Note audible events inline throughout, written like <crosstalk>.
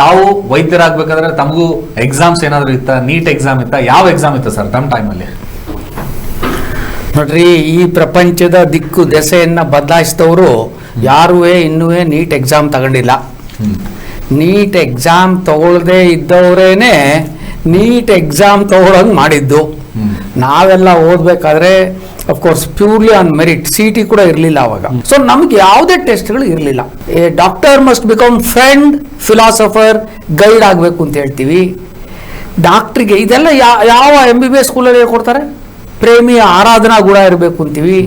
ತಾವು ವೈದ್ಯರಾಗಬೇಕಾದ್ರೆ ತಮಗೂ ಎಕ್ಸಾಮ್ಸ್ ಏನಾದರೂ ಇತ್ತ? ನೀಟ್ ಎಕ್ಸಾಮ್ ಇತ್ತ? ಯಾವ ಎಕ್ಸಾಮ್ ಇತ್ತು ಸರ್ ತಮ್ಮ ಟೈಮಲ್ಲಿ ನೋಡ್ರಿ ಈ ಪ್ರಪಂಚದ ದಿಕ್ಕು ದೆಸೆಯನ್ನ ಬದಲಾಯಿಸಿದವರು ಯಾರೂ ಇನ್ನೂ ನೀಟ್ ಎಕ್ಸಾಮ್ ತಗೊಂಡಿಲ್ಲ. ನೀಟ್ ಎಕ್ಸಾಮ್ ತಗೊಳ್ಳದೆ ಇದ್ದವರೇನೆ ನೀಟ್ ಎಕ್ಸಾಮ್ ತಗೊಳಂಗ್ ಮಾಡಿದ್ದು. ನಾವೆಲ್ಲ ಓದ್ಬೇಕಾದ್ರೆ of course purely on merit C T ಕೂಡ ಇರಲಿಲ್ಲ ಅವಾಗ. ಸೊ ನಮ್ಗೆ ಯಾವುದೇ ಟೆಸ್ಟ್ಗಳು ಇರಲಿಲ್ಲ. A doctor must become friend philosopher guide ಆಗಬೇಕು ಅಂತ ಹೇಳ್ತೀವಿ. ಡಾಕ್ಟ್ರಿಗೆ ಇದೆಲ್ಲ ಯಾವ ಎಂ ಬಿ ಬಿ ಎಸ್ ಸ್ಕೂಲಲ್ಲಿ ಹೇಳ್ಕೊಡ್ತಾರೆ? ಪ್ರೇಮಿಯ ಆರಾಧನಾ ಗುಣ ಇರಬೇಕು ಅಂತೀವಿ.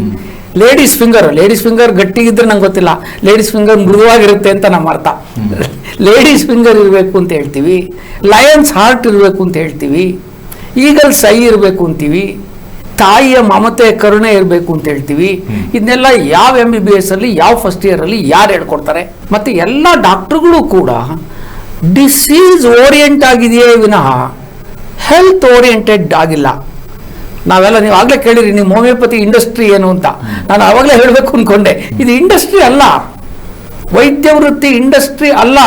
ಲೇಡೀಸ್ ಫಿಂಗರ್ ಲೇಡೀಸ್ ಫಿಂಗರ್ ಗಟ್ಟಿಗಿದ್ರೆ ನಂಗೆ ಗೊತ್ತಿಲ್ಲ. ಲೇಡೀಸ್ ಫಿಂಗರ್ ಮೃದುವಾಗಿರುತ್ತೆ ಅಂತ ನಮ್ಮ ಅರ್ಥ. ಲೇಡೀಸ್ ಫಿಂಗರ್ ಇರಬೇಕು ಅಂತ ಹೇಳ್ತೀವಿ. ಲಯನ್ಸ್ ಹಾರ್ಟ್ ಇರಬೇಕು ಅಂತ ಹೇಳ್ತೀವಿ. ಈಗಲ್ ಸೈ ಇರಬೇಕು ಅಂತೀವಿ. ತಾಯಿಯ ಮಮತೆ ಕರುಣೆ ಇರಬೇಕು ಅಂತ ಹೇಳ್ತೀವಿ. ಇದನ್ನೆಲ್ಲ ಯಾವ ಎಂ ಬಿ ಬಿ ಎಸ್ ಅಲ್ಲಿ ಯಾವ ಫಸ್ಟ್ ಇಯರ್ ಅಲ್ಲಿ ಯಾರು ಹೇಳ್ಕೊಡ್ತಾರೆ? ಮತ್ತೆ ಎಲ್ಲ ಡಾಕ್ಟರ್ಗಳು ಕೂಡ ಡಿಸೀಸ್ ಓರಿಯೆಂಟ್ ಆಗಿದೆಯೇ ವಿನಃ ಹೆಲ್ತ್ ಓರಿಯೆಂಟೆಡ್ ಆಗಿಲ್ಲ. ನಾವೆಲ್ಲ ನೀವು ಆಗಲೇ ಕೇಳಿರಿ ನಿಮ್ಮ ಹೋಮಿಯೋಪತಿ ಇಂಡಸ್ಟ್ರಿ ಏನು ಅಂತ. ನಾನು ಆವಾಗಲೇ ಹೇಳಬೇಕು ಅನ್ಕೊಂಡೆ. ಇದು ಇಂಡಸ್ಟ್ರಿ ಅಲ್ಲ. ವೈದ್ಯ ವೃತ್ತಿ ಇಂಡಸ್ಟ್ರಿ ಅಲ್ಲ.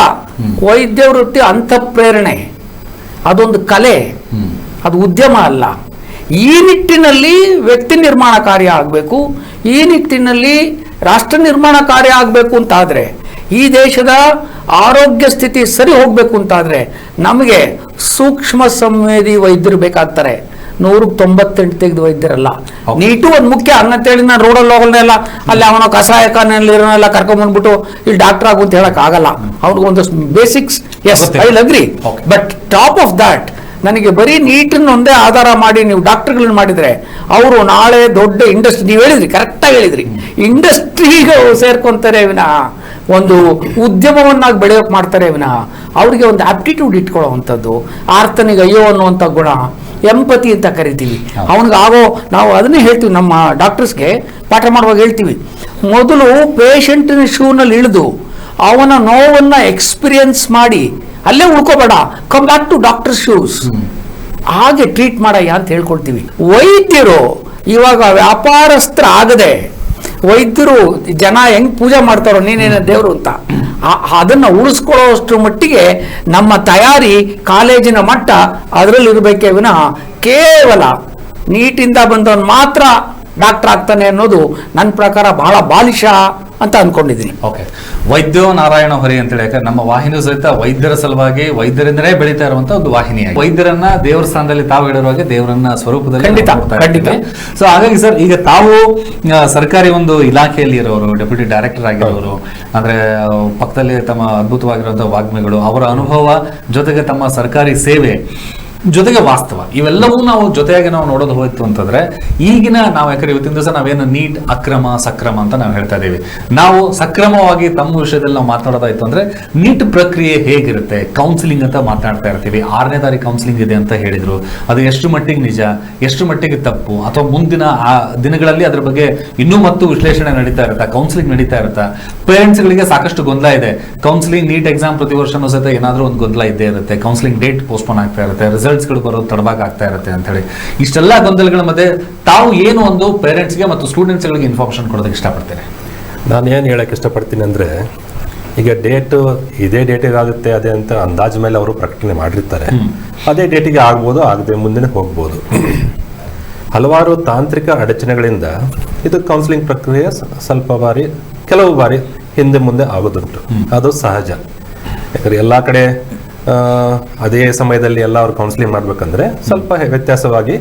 ವೈದ್ಯ ವೃತ್ತಿ ಅಂತಃಪ್ರೇರಣೆ ಅದೊಂದು ಕಲೆ. ಅದು ಉದ್ಯಮ ಅಲ್ಲ. ಈ ನಿಟ್ಟಿನಲ್ಲಿ ವ್ಯಕ್ತಿ ನಿರ್ಮಾಣ ಕಾರ್ಯ ಆಗಬೇಕು ಈ ನಿಟ್ಟಿನಲ್ಲಿ ರಾಷ್ಟ್ರ ನಿರ್ಮಾಣ ಕಾರ್ಯ ಆಗಬೇಕು ಅಂತಾದರೆ ಈ ದೇಶದ ಆರೋಗ್ಯ ಸ್ಥಿತಿ ಸರಿ ಹೋಗಬೇಕು ಅಂತಾದರೆ ನಮಗೆ ಸೂಕ್ಷ್ಮ ಸಂವೇದಿ ವೈದ್ಯರು ಬೇಕಾಗ್ತಾರೆ. ನೂರಕ್ಕೆ ತೊಂಬತ್ತೆಂಟು ತೆಗೆದು ವೈದ್ಯರಲ್ಲ. ನೀಟು ಒಂದು ಮುಖ್ಯ. ಅನ್ನಂತೇಳಿ ನಾನು ರೋಡಲ್ಲಿ ಹೋಗಲ್ನೆಲ್ಲ ಅಲ್ಲಿ ಅವನ ಕಸಾಯಕನಲ್ಲಿ ಇರೋನೆಲ್ಲ ಕರ್ಕೊಂಡ್ಬಂದ್ಬಿಟ್ಟು ಇಲ್ಲಿ ಡಾಕ್ಟರ್ ಆಗು ಅಂತ ಹೇಳಕ್ ಆಗಲ್ಲ. ಅವ್ನಿಗೆ ಒಂದಷ್ಟು basics yes I. Agree but top of that ನನಗೆ ಬರೀ ನೀಟನ್ನೊಂದೇ ಆಧಾರ ಮಾಡಿ ನೀವು ಡಾಕ್ಟರ್ಗಳನ್ನ ಮಾಡಿದರೆ ಅವರು ನಾಳೆ ದೊಡ್ಡ ಇಂಡಸ್ಟ್ರಿ ನೀವು ಹೇಳಿದ್ರಿ ಕರೆಕ್ಟಾಗಿ ಹೇಳಿದ್ರಿ. ಇಂಡಸ್ಟ್ರಿಗೆ ಸೇರ್ಕೊಂತಾರೆ ವಿನಃ ಒಂದು ಉದ್ಯಮವನ್ನಾಗಿ ಬೆಳೆಯೋಕೆ ಮಾಡ್ತಾರೆ ವಿನಃ ಅವ್ರಿಗೆ ಒಂದು ಆಪ್ಟಿಟ್ಯೂಡ್ ಇಟ್ಕೊಳ್ಳೋವಂಥದ್ದು ಆರ್ತನಿಗೆ ಅಯ್ಯೋ ಅನ್ನುವಂಥ ಗುಣ ಎಂಪತಿ ಅಂತ ಕರಿತೀವಿ. ಅವನಿಗಾಗೋ ಅವನಿಗೆ ಆಗೋ ನಾವು ಅದನ್ನೇ ಹೇಳ್ತೀವಿ ನಮ್ಮ ಡಾಕ್ಟರ್ಸ್ಗೆ ಪಾಠ ಮಾಡುವಾಗ ಹೇಳ್ತೀವಿ. ಮೊದಲು ಪೇಷಂಟಿನ ಶೂನಲ್ಲಿ ಇಳಿದು ಅವನ ನೋವನ್ನು ಎಕ್ಸ್ಪೀರಿಯನ್ಸ್ ಮಾಡಿ ಅಲ್ಲೇ ಉಳ್ಕೋಬೇಡ. Come back to doctor shoes ಹಾಗೆ ಟ್ರೀಟ್ ಮಾಡಯ್ಯ ಅಂತ ಹೇಳ್ಕೊಳ್ತೀವಿ. ವೈದ್ಯರು ಇವಾಗ ವ್ಯಾಪಾರಸ್ಥರ ಆಗದೆ ವೈದ್ಯರು ಜನ ಹೆಂಗ್ ಪೂಜೆ ಮಾಡ್ತಾರೋ, ನೀನೇನ ದೇವರು ಅಂತ. ಅದನ್ನ ಉಳಿಸ್ಕೊಳ್ಳೋಷ್ಟು ಮಟ್ಟಿಗೆ ನಮ್ಮ ತಯಾರಿ ಕಾಲೇಜಿನ ಮಟ್ಟ ಅದರಲ್ಲಿ ಇರಬೇಕೇ ವಿನಃ ಕೇವಲ ನೀಟಿಂದ ಬಂದವನು ಮಾತ್ರ ಡಾಕ್ಟರ್ ಆಗ್ತಾನೆ ಅನ್ನೋದು ನನ್ನ ಪ್ರಕಾರ ಬಹಳ ಬಾಲಿಶ. ಅಂತ ಅನ್ಕೊಂಡಿದ್ದೀನಿ. ಓಕೆ ವೈದ್ಯೋ ನಾರಾಯಣ ಹೊರೆ ಅಂತೇಳಿ ಯಾಕಂದ್ರೆ ನಮ್ಮ ವಾಹಿನಿ ಸಹಿತ ವೈದ್ಯರ ಸಲುವಾಗಿ ವೈದ್ಯರಿಂದಲೇ ಬೆಳೀತಾ ಇರುವಂತ ಒಂದು ವಾಹಿನಿ ವೈದ್ಯರನ್ನ ದೇವರ ಸ್ಥಾನದಲ್ಲಿ ತಾವು ಹಾಗೆ ದೇವರನ್ನ ಸ್ವರೂಪದಲ್ಲಿ ಖಂಡಿತ, ಖಂಡಿತ. ಸೊ ಹಾಗಾಗಿ ಸರ್ ಈಗ ತಾವು ಸರ್ಕಾರಿ ಒಂದು ಇಲಾಖೆಯಲ್ಲಿ ಇರೋರು ಡೆಪ್ಯೂಟಿ ಡೈರೆಕ್ಟರ್ ಆಗಿರೋರು ಅಂದ್ರೆ ಪಕ್ಕದಲ್ಲಿ ತಮ್ಮ ಅದ್ಭುತವಾಗಿರುವಂತಹ ವಾಗ್ಮಿಗಳು ಅವರ ಅನುಭವ ಜೊತೆಗೆ ತಮ್ಮ ಸರ್ಕಾರಿ ಸೇವೆ ಜೊತೆಗೆ ವಾಸ್ತವ. ಇವೆಲ್ಲವೂ ನಾವು ಜೊತೆಯಾಗಿ ನಾವು ನೋಡೋದು ಹೋಯ್ತು ಅಂತಂದ್ರೆ, ಈಗಿನ ನಾವು ಯಾಕಂದ್ರೆ ಇವತ್ತಿನ ದಿವಸ ನಾವೇನು ನೀಟ್, ಅಕ್ರಮ, ಸಕ್ರಮ ಅಂತ ನಾವು ಹೇಳ್ತಾ ಇದ್ದೀವಿ. ನಾವು ಸಕ್ರಮವಾಗಿ ತಮ್ಮ ವಿಷಯದಲ್ಲಿ ನಾವು ಮಾತಾಡೋದಾಯ್ತು ಅಂದ್ರೆ, ನೀಟ್ ಪ್ರಕ್ರಿಯೆ ಹೇಗಿರುತ್ತೆ? ಕೌನ್ಸಿಲಿಂಗ್ ಅಂತ ಮಾತನಾಡ್ತಾ ಇರ್ತೀವಿ. ಆರನೇ ದಾರಿ ಕೌನ್ಸಿಲಿಂಗ್ ಇದೆ ಅಂತ ಹೇಳಿದ್ರು. ಅದು ಎಷ್ಟು ಮಟ್ಟಿಗೆ ನಿಜ? ಎಷ್ಟು ಮಟ್ಟಿಗೆ ತಪ್ಪು? ಅಥವಾ ಮುಂದಿನ, ಆ, ದಿನಗಳಲ್ಲಿ ಅದ್ರ ಬಗ್ಗೆ ಇನ್ನೂ ಮತ್ತು ವಿಶ್ಲೇಷಣೆ ನಡೀತಾ ಇರುತ್ತಾ? ಕೌನ್ಸಿಲಿಂಗ್ ನಡೀತಾ ಇರುತ್ತಾ? ಪೇರೆಂಟ್ಸ್ಗಳಿಗೆ ಸಾಕಷ್ಟು ಗೊಂದಲ ಇದೆ. ಕೌನ್ಸಿಲಿಂಗ್ ನೀಟ್ ಎಕ್ಸಾಮ್ ಪ್ರತಿ ವರ್ಷನೂ ಸಹಿತ ಏನಾದರೂ ಒಂದು ಗೊಂದಲ ಇದ್ದೇ ಇರುತ್ತೆ. ಕೌನ್ಸಿಲಿಂಗ್ ಡೇಟ್ ಪೋಸ್ಟ್ಪೋನ್ ಆಗ್ತಾ ಇರುತ್ತೆ. ರಿಸಲ್ಟ್ಸ್ಗಳು ಬರೋದು ತಡವಾಗಿ ಆಗ್ತಾ ಇರುತ್ತೆ ಅಂತ ಹೇಳಿ. ಇಷ್ಟೆಲ್ಲ ಗೊಂದಲಗಳ ಮಧ್ಯೆ ತಾವು ಏನು ಒಂದು ಪೇರೆಂಟ್ಸ್ಗೆ ಮತ್ತು ಸ್ಟೂಡೆಂಟ್ಸ್ಗಳಿಗೆ ಇನ್ಫಾರ್ಮೇಶನ್ ಕೊಡೋದಕ್ಕೆ ಇಷ್ಟಪಡ್ತೇನೆ ನಾನು ಏನು ಹೇಳಕ್ಕೆ ಇಷ್ಟಪಡ್ತೀನಿ ಅಂದರೆ ಈಗ ಡೇಟು ಇದೇ ಡೇಟಿಗೆ ಆಗುತ್ತೆ ಅದೇ ಅಂತ ಅಂದಾಜು ಮೇಲೆ ಅವರು ಪ್ರಕಟಣೆ ಮಾಡಿರ್ತಾರೆ. ಅದೇ ಡೇಟಿಗೆ ಆಗ್ಬೋದು ಆಗದೆ ಮುಂದೆ ಹೋಗ್ಬೋದು. ಹಲವಾರು ತಾಂತ್ರಿಕ ಅಡಚಣೆಗಳಿಂದ ಇದು ಕೌನ್ಸಿಲಿಂಗ್ ಪ್ರಕ್ರಿಯೆ ಸ್ವಲ್ಪ ಬಾರಿ ಕೆಲವು ಬಾರಿ ಹಿಂದೆ ಮುಂದೆ ಆಗೋದುಂಟು. ಅದು ಸಹಜ. ಯಾಕಂದ್ರೆ ಎಲ್ಲ ಕಡೆ ಅದೇ ಸಮಯದಲ್ಲಿ ಎಲ್ಲ ಅವ್ರು ಕೌನ್ಸಿಲಿಂಗ್ ಮಾಡ್ಬೇಕಂದ್ರೆ ಸ್ವಲ್ಪ ವ್ಯತ್ಯಾಸವಾಗಿ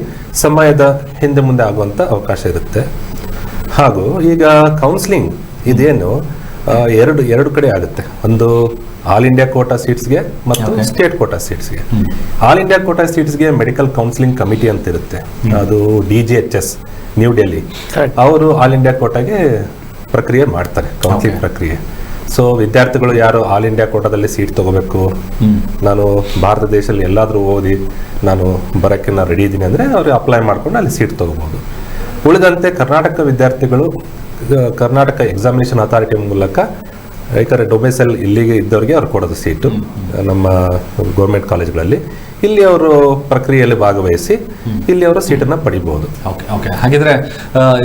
ಸಮಯದ ಹಿಂದೆ ಮುಂದೆ ಆಗುವಂಥ ಅವಕಾಶ ಇರುತ್ತೆ. ಹಾಗೂ ಈಗ ಕೌನ್ಸಿಲಿಂಗ್ ಇದೇನು ಎರಡು ಎರಡು ಕಡೆ ಆಗುತ್ತೆ. ಒಂದು ಆಲ್ ಇಂಡಿಯಾ ಕೋಟಾ ಸೀಟ್ಸ್ಗೆ ಮತ್ತು ಸ್ಟೇಟ್ ಕೋಟಾ ಸೀಟ್ಸ್ಗೆ ಆಲ್ ಇಂಡಿಯಾ ಕೋಟಾ ಸೀಟ್ಸ್ಗೆ ಮೆಡಿಕಲ್ ಕೌನ್ಸಿಲಿಂಗ್ ಕಮಿಟಿ ಅಂತ ಇರುತ್ತೆ. ಅದು D G H S New Delhi ಅವರು ಆಲ್ ಇಂಡಿಯಾ ಕೋಟಾಗೆ ಪ್ರಕ್ರಿಯೆ ಮಾಡ್ತಾರೆ ಕೌನ್ಸಿಲಿಂಗ್ ಪ್ರಕ್ರಿಯೆ. ಸೊ ವಿದ್ಯಾರ್ಥಿಗಳು ಯಾರು ಆಲ್ ಇಂಡಿಯಾ ಕೋಟಾದಲ್ಲಿ ಸೀಟ್ ತಗೋಬೇಕು? ನಾನು ಭಾರತ ದೇಶದಲ್ಲಿ ಎಲ್ಲಾದರೂ ಓದಿ ನಾನು ಬರೋಕ್ಕೆ ನಾನು ರೆಡಿ ಇದ್ದೀನಿ ಅಂದರೆ ಅವರು ಅಪ್ಲೈ ಮಾಡ್ಕೊಂಡು ಅಲ್ಲಿ ಸೀಟ್ ತಗೋಬಹುದು ಉಳಿದಂತೆ ಕರ್ನಾಟಕ ವಿದ್ಯಾರ್ಥಿಗಳು ಕರ್ನಾಟಕ ಎಕ್ಸಾಮಿನೇಷನ್ ಅಥಾರಿಟಿ ಮೂಲಕ ಯಾಕಂದರೆ ಡೊಮೆಸೈಲ್ ಇಲ್ಲಿಗೆ ಇದ್ದವ್ರಿಗೆ ಅವ್ರು ಕೊಡೋದು ಸೀಟು ನಮ್ಮ ಗೌರ್ಮೆಂಟ್ ಕಾಲೇಜ್ಗಳಲ್ಲಿ ಇಲ್ಲಿ ಅವರು ಪ್ರಕ್ರಿಯೆಯಲ್ಲಿ ಭಾಗವಹಿಸಿ ಇಲ್ಲಿ ಅವರು ಸೀಟನ್ನು ಪಡಿಬಹುದು. ಓಕೆ ಓಕೆ ಹಾಗಿದ್ರೆ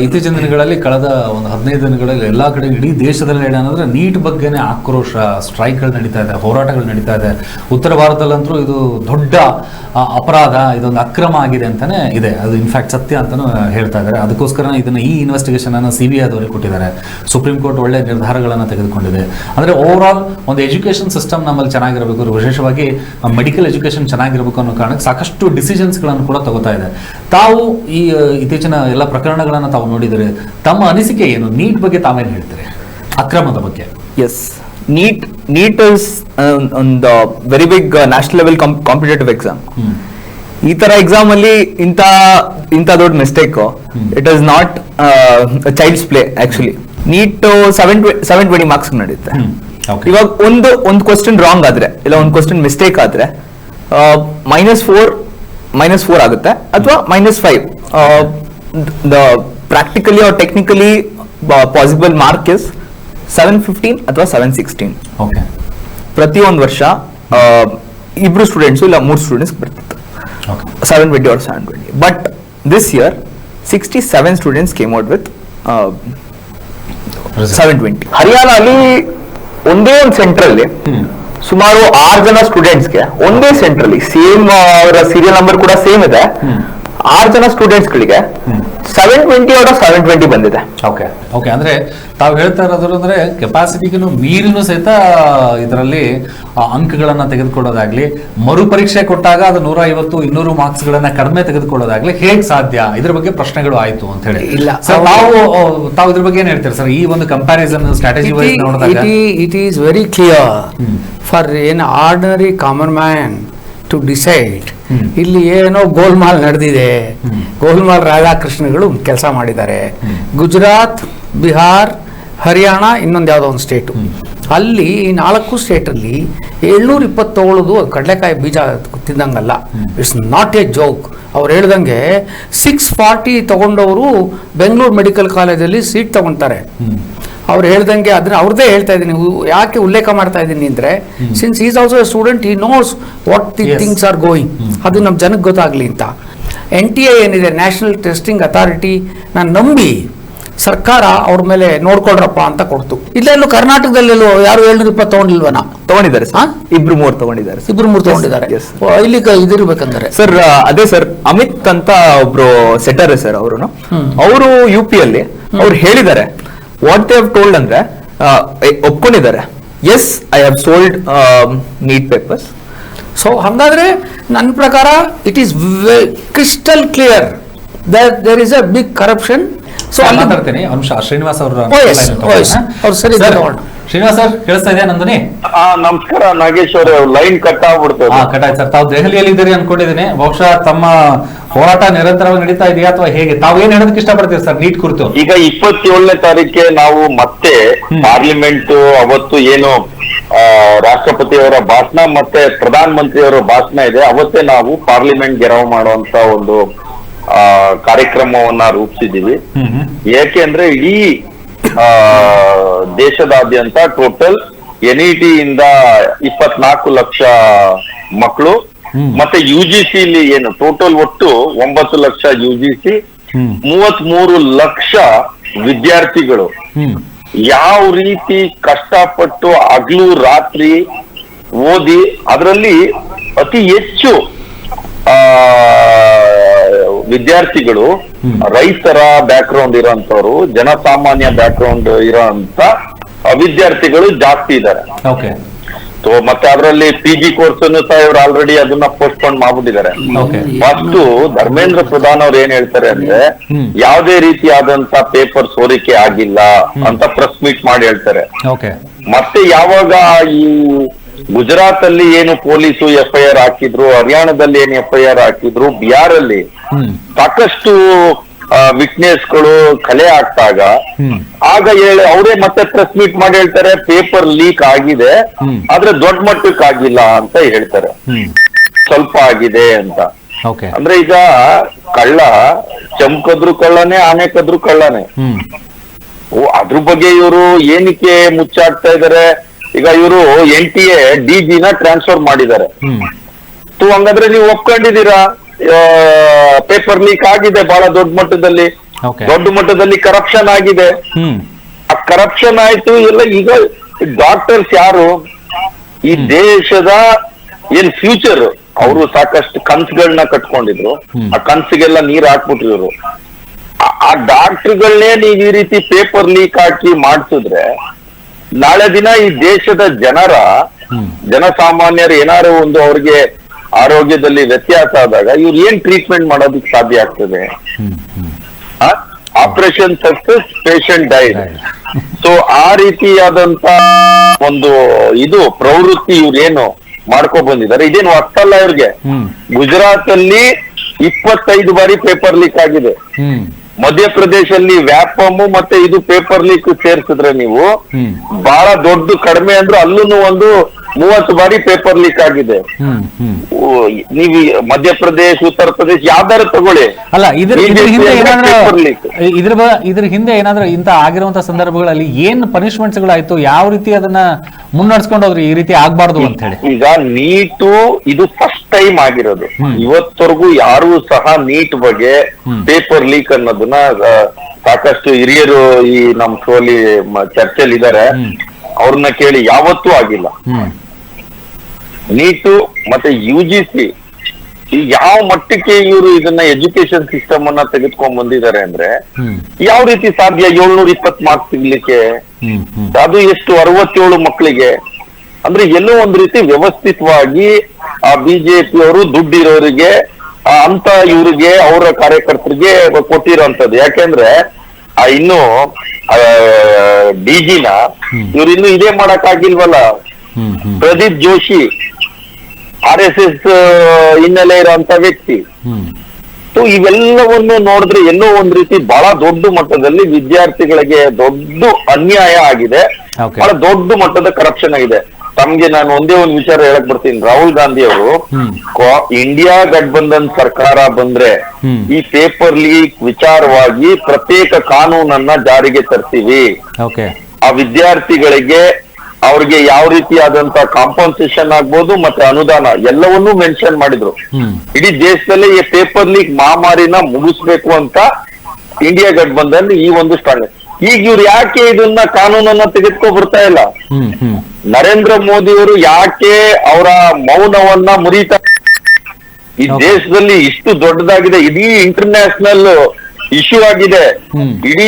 ಇತ್ತೀಚಿನ ದಿನಗಳಲ್ಲಿ ಕಳೆದ ಒಂದು ಹದಿನೈದು ದಿನಗಳಲ್ಲಿ ಎಲ್ಲಾ ಕಡೆ ಇಡೀ ದೇಶದಲ್ಲಿ ಏನಂದ್ರೆ ನೀಟ್ ಬಗ್ಗೆನೇ ಆಕ್ರೋಶ, ಸ್ಟ್ರೈಕ್ಗಳು ನಡೀತಾ ಇದೆ, ಹೋರಾಟಗಳು ನಡೀತಾ ಇದೆ. ಉತ್ತರ ಭಾರತದಲ್ಲಂತೂ ಇದು ದೊಡ್ಡ ಅಪರಾಧ, ಇದೊಂದು ಅಕ್ರಮ ಆಗಿದೆ ಅಂತಾನೆ ಇದೆ. ಅದು ಇನ್ಫ್ಯಾಕ್ಟ್ ಸತ್ಯ ಅಂತಾನು ಹೇಳ್ತಾ ಇದ್ದಾರೆ. ಅದಕ್ಕೋಸ್ಕರ ಇದನ್ನ ಈ ಇನ್ವೆಸ್ಟಿಗೇಷನ್ ಅನ್ನು ಸಿ ಬಿ ಐ ಕೊಟ್ಟಿದ್ದಾರೆ. ಸುಪ್ರೀಂ ಕೋರ್ಟ್ ಒಳ್ಳೆ ನಿರ್ಧಾರಗಳನ್ನು ತೆಗೆದುಕೊಂಡಿದೆ. ಅಂದ್ರೆ ಓವರ್ ಆಲ್ ಒಂದು ಎಜುಕೇಶನ್ ಸಿಸ್ಟಮ್ ನಮ್ಮಲ್ಲಿ ಚೆನ್ನಾಗಿರಬೇಕು ವಿಶೇಷವಾಗಿ ಮೆಡಿಕಲ್ ಎಜುಕೇಶನ್ ಚೆನ್ನಾಗಿರಬೇಕು ಅನ್ನೋ ಕಾರಣಕ್ಕೆ ಸಾಕಷ್ಟು ಡಿಸಿಷನ್ಸ್ಗಳನ್ನು ಕೂಡ ತಗೋತಾ ಇದೆ. ತಾವು ಈ ಇತ್ತೀಚಿನ ಎಲ್ಲ ಪ್ರಕರಣಗಳನ್ನು ತಾವು ನೋಡಿದರೆ ತಮ್ಮ ಅನಿಸಿಕೆ ಏನು? ನೀಟ್ ಬಗ್ಗೆ ತಾವೇನು ಹೇಳ್ತೀರಿ? ಅಕ್ರಮದ ಬಗ್ಗೆ. ಎಸ್ ನೀಟ್ ನೀಟ್ ಇಸ್ ಒಂದು very big national level competitive exam. ಈ ತರ ಎಕ್ಸಾಮ್ ಅಲ್ಲಿ ಇಂಥ ಇಂತ ದೊಡ್ಡ mistake it is not child's play actually NEET seven seven twenty marks ನಡೆಯುತ್ತೆ. ಇವಾಗ ಒಂದು ಒಂದು ಕ್ವಶನ್ ರಾಂಗ್ ಆದ್ರೆ ಇಲ್ಲ ಒಂದು ಕ್ವಶನ್ ಮಿಸ್ಟೇಕ್ ಆದ್ರೆ ಮೈನಸ್ ಫೋರ್ ಮೈನಸ್ ಫೋರ್ ಆಗುತ್ತೆ ಅಥವಾ minus five practically or technically possible mark is seven fifteen ಅಥವಾ ಸೆವೆನ್ ಸಿಕ್ಸ್ಟೀನ್ ಪ್ರತಿಯೊಂದು ವರ್ಷ ಇಬ್ರು ಸ್ಟೂಡೆಂಟ್ಸ್ ಇಲ್ಲ ಮೂರು ಸ್ಟೂಡೆಂಟ್ಸ್ ಬರ್ತಿತ್ತು. Seven twenty or seven twenty but this year sixty seven students came out with seven twenty Haryana ಅಲ್ಲಿ ಒಂದೇ ಒಂದು ಸೆಂಟ್ರಲ್ಲಿ ಸುಮಾರು ಆರು ಜನ ಸ್ಟೂಡೆಂಟ್ಸ್ಗೆ ಒಂದೇ ಸೆಂಟ್ರಲ್ಲಿ ಸೇಮ್ ಅವರ ಸೀರಿಯಲ್ ನಂಬರ್ ಕೂಡ ಸೇಮ್ ಇದೆ. ಆರು ಜನ ಸ್ಟೂಡೆಂಟ್ಸ್ ಗಳಿಗೆ seven twenty out of seven twenty ಬಂದಿದೆ. ಓಕೆ ಓಕೆ ಅಂದ್ರೆ ತಾವು ಹೇಳ್ತಾ ಇರೋದ್ರು ಅಂದ್ರೆ ಕೆಪಾಸಿಟಿಗೂ ಮೀರಿನೂ ಸಹಿತ ಇದರಲ್ಲಿ ಅಂಕಗಳನ್ನ ತೆಗೆದುಕೊಳ್ಳೋದಾಗ್ಲಿ ಮರುಪರೀಕ್ಷೆ ಕೊಟ್ಟಾಗ ಅದು ನೂರ ಐವತ್ತು ಇನ್ನೂರು ಮಾರ್ಕ್ಸ್ ಗಳನ್ನ ಕಡಿಮೆ ತೆಗೆದುಕೊಳ್ಳೋದಾಗ್ಲಿ ಹೇಗ್ ಸಾಧ್ಯ? ಇದ್ರ ಬಗ್ಗೆ ಪ್ರಶ್ನೆಗಳು ಆಯ್ತು ಅಂತ ಹೇಳಿ. ಇಲ್ಲ. ಸರ್ ತಾವು ತಾವು ಇದ್ರ ಬಗ್ಗೆ ಏನ್ ಹೇಳ್ತೀರಿ ಸರ್? ಈ ಒಂದು ಕಂಪ್ಯಾರಿಸನ್ ಸ್ಟ್ರಾಟಜಿ ವೈಸ್ ನೋಡಿದಾಗ. It is very clear for an ordinary common man to decide ಇಲ್ಲಿ ಏನೋ ಗೋಲ್ಮಾಲ್ ನಡೆದಿದೆ. ಗೋಲ್ಮಾಲ್ ರಾಧಾಕೃಷ್ಣಗಳು ಕೆಲಸ ಮಾಡಿದ್ದಾರೆ. ಗುಜರಾತ್ ಬಿಹಾರ್ ಹರಿಯಾಣ ಇನ್ನೊಂದು ಯಾವುದೋ ಒಂದು ಸ್ಟೇಟು ಅಲ್ಲಿ ನಾಲ್ಕು ಸ್ಟೇಟಲ್ಲಿ ಏಳ್ನೂರ ಇಪ್ಪತ್ತೇಳದು ಕಡಲೆಕಾಯಿ ಬೀಜ ತಿಂದಂಗಲ್ಲ. ಇಟ್ಸ್ ನಾಟ್ ಎ ಜೋಕ್ ಅವ್ರು ಹೇಳ್ದಂಗೆ ಸಿಕ್ಸ್ ಫಾರ್ಟಿ ತಗೊಂಡವರು ಬೆಂಗಳೂರು ಮೆಡಿಕಲ್ ಕಾಲೇಜಲ್ಲಿ ಸೀಟ್ ತಗೊಳ್ತಾರೆ ಅವ್ರು ಹೇಳ್ದಂಗೆ ಅದನ್ನ ಅವ್ರದೇ ಹೇಳ್ತಾ ಇದ್ದೀನಿ. ಯಾಕೆ ಉಲ್ಲೇಖ ಮಾಡ್ತಾ ಇದ್ದೀನಿ ಅಂದ್ರೆ since is also student he knows what the. Things are going ಅದು ನಮ್ಮ ಜನಕ್ಕೆ ಗೊತ್ತಾಗ್ಲಿ ಅಂತ. ಎನ್ ಟಿ ಎ ಏನಿದೆ ನ್ಯಾಷನಲ್ ಟೆಸ್ಟಿಂಗ್ ಅಥಾರಿಟಿ ನಾನು ನಂಬಿ ಸರ್ಕಾರ ಅವ್ರ ಮೇಲೆ ನೋಡ್ಕೊಳ್ರಪ್ಪ ಅಂತ ಕೊಡ್ತು. ಇಲ್ಲೆಲ್ಲೂ ಕರ್ನಾಟಕದಲ್ಲೆಲ್ಲೂ ಯಾರು ಏಳ್ನೂರು ರೂಪಾಯಿ ತಗೊಂಡಿಲ್ವನ? ತಗೊಂಡಿದ್ದಾರೆ? ಇಬ್ರು ಮೂರು ತಗೊಂಡಿದ್ದಾರೆ ಇಬ್ರು ಮೂರು ತಗೊಂಡಿದ್ದಾರೆ. ಇಲ್ಲಿ ಇದಿರ್ಬೇಕಂದ್ರೆ. ಸರ್ ಅದೇ ಸರ್ ಅಮಿತ್ ಅಂತ ಒಬ್ರು ಸೆಟರ್ ಸರ್ ಅವರು ಅವರು ಯು ಪಿ ಅಲ್ಲಿ ಅವ್ರು ಹೇಳಿದ್ದಾರೆ. ವಾಟ್ ದೇ ಹವ್ ಟೋಲ್ಡ್ ಅಂದ್ರೆ ಒಪ್ಕೊಂಡಿದ್ದಾರೆ. Yes I have sold NEET papers so ಹಾಗಾದ್ರೆ ನನ್ನ ಪ್ರಕಾರ it is crystal clear that there is a big corruption so ಅಲ್ಲಿ ಮಾತಾಡ್ತೀನಿ. ಅಂಶ ಶ್ರೀನಿವಾಸ್ ಅವರು Oh, oh, ಸರಿ. ಶ್ರೀನಿವಾಸ್ ಸರ್ ಕೇಳಿಸ್ತಾ ಇದೆಯಾ ನಂದಿನಿ? ಆ ನಮಸ್ಕಾರ ನಾಗೇಶ್ ಅವರೇ ಲೈನ್ ಕಟ್ ಆಗ್ಬಿಡ್ತದೆ ಹಾ ಕಟಾಯ್ ಸರ್. ತಾವು ದೆಹಲಿಯಲ್ಲಿ ಇದ್ದೀರಿ ಅನ್ಕೊಂಡಿದ್ದೀನಿ. ಬಹುಶಃ ತಮ್ಮ ಹೋರಾಟ ನಿರಂತರವಾಗಿ ನಡೀತಾ ಇದೆಯಾ ಅಥವಾ ಹೇಗೆ? ತಾವು ಏನ್ ಹೇಳೋದಕ್ಕೆ ಇಷ್ಟಪಡ್ತೀರಿ ಸರ್ ನೀಟ್ ಕುರಿತು? ಈಗ ಇಪ್ಪತ್ತೇಳನೇ ತಾರೀಕೆ ನಾವು ಮತ್ತೆ ಪಾರ್ಲಿಮೆಂಟ್ ಅವತ್ತು ಏನು ಆ, ರಾಷ್ಟ್ರಪತಿಯವರ ಭಾಷಣ ಮತ್ತೆ ಪ್ರಧಾನ ಮಂತ್ರಿಯವರ ಭಾಷಣ ಇದೆ. ಅವತ್ತೇ ನಾವು ಪಾರ್ಲಿಮೆಂಟ್ ಗೆರವು ಮಾಡುವಂತ ಒಂದು ಆ, ಕಾರ್ಯಕ್ರಮವನ್ನ ರೂಪಿಸಿದೀವಿ ಹ್ಮ್ ಹ್ಮ್. ಏಕೆ ಅಂದ್ರೆ ಇಡೀ ಆ, ದೇಶದಾದ್ಯಂತ ಟೋಟಲ್ ಎನ್ ಇ ಟಿ ಇಂದ ಇಪ್ಪತ್ನಾಲ್ಕು ಲಕ್ಷ ಮಕ್ಕಳು ಮತ್ತೆ ಯು ಜಿ ಸಿ ಇಲ್ಲಿ ಏನು ಟೋಟಲ್ ಒಟ್ಟು ಒಂಬತ್ತು ಲಕ್ಷ ಯು ಜಿ ಸಿ ಮೂವತ್ ಮೂರು ಲಕ್ಷ ವಿದ್ಯಾರ್ಥಿಗಳು. ಯಾವ ರೀತಿ ಕಷ್ಟಪಟ್ಟು ಹಗ್ಲು ರಾತ್ರಿ ಓದಿ ಅದರಲ್ಲಿ ಅತಿ ಹೆಚ್ಚು ಆ ವಿದ್ಯಾರ್ಥಿಗಳು ರೈತರ ಬ್ಯಾಕ್ ಗ್ರೌಂಡ್ ಇರೋಂಥವ್ರು ಜನಸಾಮಾನ್ಯ ಬ್ಯಾಕ್ ಗ್ರೌಂಡ್ ಇರೋಂತ ವಿದ್ಯಾರ್ಥಿಗಳು ಜಾಸ್ತಿ ಇದ್ದಾರೆ. ಮತ್ತೆ ಅದರಲ್ಲಿ ಪಿ ಜಿ ಕೋರ್ಸ್ ಸಹ ಇವ್ರು ಆಲ್ರೆಡಿ ಅದನ್ನ ಪೋಸ್ಟ್ಪೋನ್ ಮಾಡ್ಬಿಟ್ಟಿದ್ದಾರೆ. ಫಸ್ಟ್ ಧರ್ಮೇಂದ್ರ ಪ್ರಧಾನ್ ಅವ್ರು ಏನ್ ಹೇಳ್ತಾರೆ ಅಂದ್ರೆ ಯಾವುದೇ ರೀತಿಯಾದಂತ ಪೇಪರ್ ಸೋರಿಕೆ ಆಗಿಲ್ಲ ಅಂತ ಪ್ರೆಸ್ ಮೀಟ್ ಮಾಡಿ ಹೇಳ್ತಾರೆ. ಮತ್ತೆ ಯಾವಾಗ ಈ ಗುಜರಾತ್ ಅಲ್ಲಿ ಏನು ಪೊಲೀಸು ಎಫ್ ಐ ಆರ್ ಹಾಕಿದ್ರು ಹರಿಯಾಣದಲ್ಲಿ ಏನು ಎಫ್ ಐ ಆರ್ ಹಾಕಿದ್ರು ಬಿಹಾರ್ ಅಲ್ಲಿ ಸಾಕಷ್ಟು ವಿಟ್ನೆಸ್ಗಳು ಕಲೆ ಆಗ್ತಾಗ. ಆಗ ಹೇಳಿ ಅವರೇ ಮತ್ತೆ ಪ್ರೆಸ್ ಮೀಟ್ ಮಾಡಿ ಹೇಳ್ತಾರೆ ಪೇಪರ್ ಲೀಕ್ ಆಗಿದೆ. ಆದ್ರೆ ದೊಡ್ಡ ಮಟ್ಟಕ್ಕೆ ಆಗಿಲ್ಲ ಅಂತ ಹೇಳ್ತಾರೆ. ಸ್ವಲ್ಪ ಆಗಿದೆ ಅಂತ. ಅಂದ್ರೆ ಈಗ ಕಳ್ಳ ಚಮ್ಕದ್ರು ಕಳ್ಳನೇ ಆನೆ ಕದ್ರು ಕಳ್ಳನೇ ಓ ಅದ್ರ ಬಗ್ಗೆ ಇವರು ಏನಕ್ಕೆ ಮುಚ್ಚಾಡ್ತಾ ಇದಾರೆ? ಈಗ ಇವರು ಎನ್ ಟಿ ಎ ಡಿ ನ ಟ್ರಾನ್ಸ್ಫರ್ ಮಾಡಿದ್ದಾರೆ. ತು ಸೊ ಹಂಗಾದ್ರೆ ನೀವು ಒಪ್ಕೊಂಡಿದ್ದೀರಾ? ಪೇಪರ್ ಲೀಕ್ ಆಗಿದೆ ಬಹಳ ದೊಡ್ಡ ಮಟ್ಟದಲ್ಲಿ. ದೊಡ್ಡ ಮಟ್ಟದಲ್ಲಿ ಕರಪ್ಷನ್ ಆಗಿದೆ. ಆ ಕರಪ್ಷನ್ ಆಯ್ತು ಎಲ್ಲ ಈಗ ಡಾಕ್ಟರ್ಸ್ ಯಾರು? ಈ ದೇಶದ ಏನ್ ಫ್ಯೂಚರ್ ಅವರು ಸಾಕಷ್ಟು ಕನ್ಸುಗಳನ್ನ ಕಟ್ಕೊಂಡಿದ್ರು. ಆ ಕನ್ಸಿಗೆಲ್ಲ ನೀರ್ ಹಾಕ್ಬಿಟ್ಟಿದ್ರು. ಇವರು ಆ ಡಾಕ್ಟರ್ಗಳನ್ನೇ ನೀವು ಈ ರೀತಿ ಪೇಪರ್ ಲೀಕ್ ಹಾಕಿ ಮಾಡ್ಸಿದ್ರೆ ನಾಳೆ ದಿನ ಈ ದೇಶದ ಜನರ ಜನಸಾಮಾನ್ಯರು ಏನಾರು ಒಂದು ಅವ್ರಿಗೆ ಆರೋಗ್ಯದಲ್ಲಿ ವ್ಯತ್ಯಾಸ ಆದಾಗ ಇವ್ರು ಏನ್ ಟ್ರೀಟ್ಮೆಂಟ್ ಮಾಡೋದಕ್ಕೆ ಸಾಧ್ಯ ಆಗ್ತದೆ? Operation success patient died so ಆ <laughs> ರೀತಿಯಾದಂತ ಒಂದು ಇದು ಪ್ರವೃತ್ತಿ ಇವ್ರೇನು ಮಾಡ್ಕೊ ಬಂದಿದ್ದಾರೆ. ಇದೇನು ಹೊಸ್ತಲ್ಲ ಇವ್ರಿಗೆ. ಗುಜರಾತ್ ಅಲ್ಲಿ ಇಪ್ಪತ್ತೈದು ಬಾರಿ ಪೇಪರ್ ಲೀಕ್ ಆಗಿದೆ. ಮಧ್ಯಪ್ರದೇಶಲ್ಲಿ ವ್ಯಾಪಮ್ ಮತ್ತೆ ಇದು ಪೇಪರ್ ಲೀಕ್ ಸೇರ್ಸಿದ್ರೆ ನೀವು ಬಹಳ ದೊಡ್ಡ ಕಡಿಮೆ ಅಂದ್ರೆ ಅಲ್ಲೂ ಒಂದು ಮೂವತ್ತು ಬಾರಿ ಪೇಪರ್ ಲೀಕ್ ಆಗಿದೆ. ನೀವು ಮಧ್ಯಪ್ರದೇಶ ಉತ್ತರ ಪ್ರದೇಶ ಯಾವ್ದಾರು ತಗೊಳ್ಳಿ. ಅಲ್ಲ ಇದ್ರ ಹಿಂದೆ. ಇದ್ರ ಇದ್ರ ಹಿಂದೆ ಏನಾದ್ರೂ ಇಂತ ಆಗಿರುವಂತ ಸಂದರ್ಭಗಳಲ್ಲಿ ಏನ್ ಪನಿಷ್ಮೆಂಟ್ಸ್ ಗಳಾಯ್ತು? ಯಾವ ರೀತಿ ಅದನ್ನ ಮುನ್ನಡೆಸ್ಕೊಂಡು ಹೋದ್ರಿ? ಈ ರೀತಿ ಆಗ್ಬಾರ್ದು ಅಂತ ಹೇಳಿ. ಈಗ ನೀಟು ಇದು ಫಸ್ಟ್ ಟೈಮ್ ಆಗಿರೋದು. ಇವತ್ತವರೆಗೂ ಯಾರು ಸಹ ನೀಟ್ ಬಗ್ಗೆ ಪೇಪರ್ ಲೀಕ್ ಅನ್ನೋದನ್ನ ಸಾಕಷ್ಟು ಹಿರಿಯರು ಈ ನಮ್ ಶೋಲಿ ಚರ್ಚೆಲಿ ಇದಾರೆ. ಅವ್ರನ್ನ ಕೇಳಿ ಯಾವತ್ತೂ ಆಗಿಲ್ಲ. ನೀಟು ಮತ್ತೆ ಯು ಜಿ ಸಿ ಈ ಯಾವ ಮಟ್ಟಕ್ಕೆ ಇವರು ಇದನ್ನ ಎಜುಕೇಶನ್ ಸಿಸ್ಟಮ್ ಅನ್ನ ತೆಗೆದುಕೊಂಡ್ ಬಂದಿದ್ದಾರೆ ಅಂದ್ರೆ ಯಾವ ರೀತಿ ಸಾಧ್ಯ? ಏಳ್ನೂರ ಇಪ್ಪತ್ ಮಾರ್ಕ್ಸ್ ಸಿಗ್ಲಿಕ್ಕೆ. ಅದು ಎಷ್ಟು? ಅರವತ್ತೇಳು ಮಕ್ಕಳಿಗೆ. ಅಂದ್ರೆ ಎಲ್ಲೋ ಒಂದ್ ರೀತಿ ವ್ಯವಸ್ಥಿತವಾಗಿ ಆ ಬಿಜೆಪಿ ಅವರು ದುಡ್ಡಿರೋರಿಗೆ ಅಂತ ಇವರಿಗೆ ಅವರ ಕಾರ್ಯಕರ್ತರಿಗೆ ಕೊಟ್ಟಿರೋಂಥದ್ದು. ಯಾಕೆಂದ್ರೆ ಆ ಇನ್ನು ಡಿಜಿನ ಇವ್ರು ಇನ್ನು ಇದೇ ಮಾಡಕ್ ಆಗಿಲ್ವಲ್ಲ Pradeep Joshi R S S ಹಿನ್ನೆಲೆ ಇರುವಂತ ವ್ಯಕ್ತಿ. ಇವೆಲ್ಲವನ್ನು ನೋಡಿದ್ರೆ ಎಲ್ಲೋ ಒಂದ್ ರೀತಿ ಬಹಳ ದೊಡ್ಡ ಮಟ್ಟದಲ್ಲಿ ವಿದ್ಯಾರ್ಥಿಗಳಿಗೆ ದೊಡ್ಡ ಅನ್ಯಾಯ ಆಗಿದೆ. ಬಹಳ ದೊಡ್ಡ ಮಟ್ಟದ ಕರಪ್ಷನ್ ಆಗಿದೆ. ತಮ್ಗೆ ನಾನು ಒಂದೇ ಒಂದು ವಿಚಾರ ಹೇಳಕ್ ಬರ್ತೀನಿ. ರಾಹುಲ್ ಗಾಂಧಿ ಅವರು ಇಂಡಿಯಾ ಗಠಬಂಧನ್ ಸರ್ಕಾರ ಬಂದ್ರೆ ಈ ಪೇಪರ್ ಲೀಕ್ ವಿಚಾರವಾಗಿ ಪ್ರತ್ಯೇಕ ಕಾನೂನನ್ನ ಜಾರಿಗೆ ತರ್ತೀವಿ. ಆ ವಿದ್ಯಾರ್ಥಿಗಳಿಗೆ ಅವ್ರಿಗೆ ಯಾವ ರೀತಿಯಾದಂತ ಕಾಂಪನ್ಸೇಷನ್ ಆಗ್ಬೋದು ಮತ್ತೆ ಅನುದಾನ ಎಲ್ಲವನ್ನೂ ಮೆನ್ಷನ್ ಮಾಡಿದ್ರು. ಇಡೀ ದೇಶದಲ್ಲೇ ಈ ಪೇಪರ್ ಲೀಕ್ ಮಹಾಮಾರಿನ ಮುಗಿಸ್ಬೇಕು ಅಂತ ಇಂಡಿಯಾ ಗಠಬಂಧನ್ ಈ ಒಂದು ಸ್ಟ್ರಾಂಗ್ ಈಗ ಇವ್ರು ಯಾಕೆ ಇದನ್ನ ಕಾನೂನನ್ನ ತೆಗೆದುಕೊ ಬರ್ತಾ ಇಲ್ಲ ನರೇಂದ್ರ ಮೋದಿ ಅವರು ಯಾಕೆ ಅವರ ಮೌನವನ್ನ ಮುರಿತಾ ಈ ದೇಶದಲ್ಲಿ ಇಷ್ಟು ದೊಡ್ಡದಾಗಿದೆ? ಇಡೀ ಇಂಟರ್ನ್ಯಾಷನಲ್ ಇಶ್ಯೂ ಆಗಿದೆ. ಇಡೀ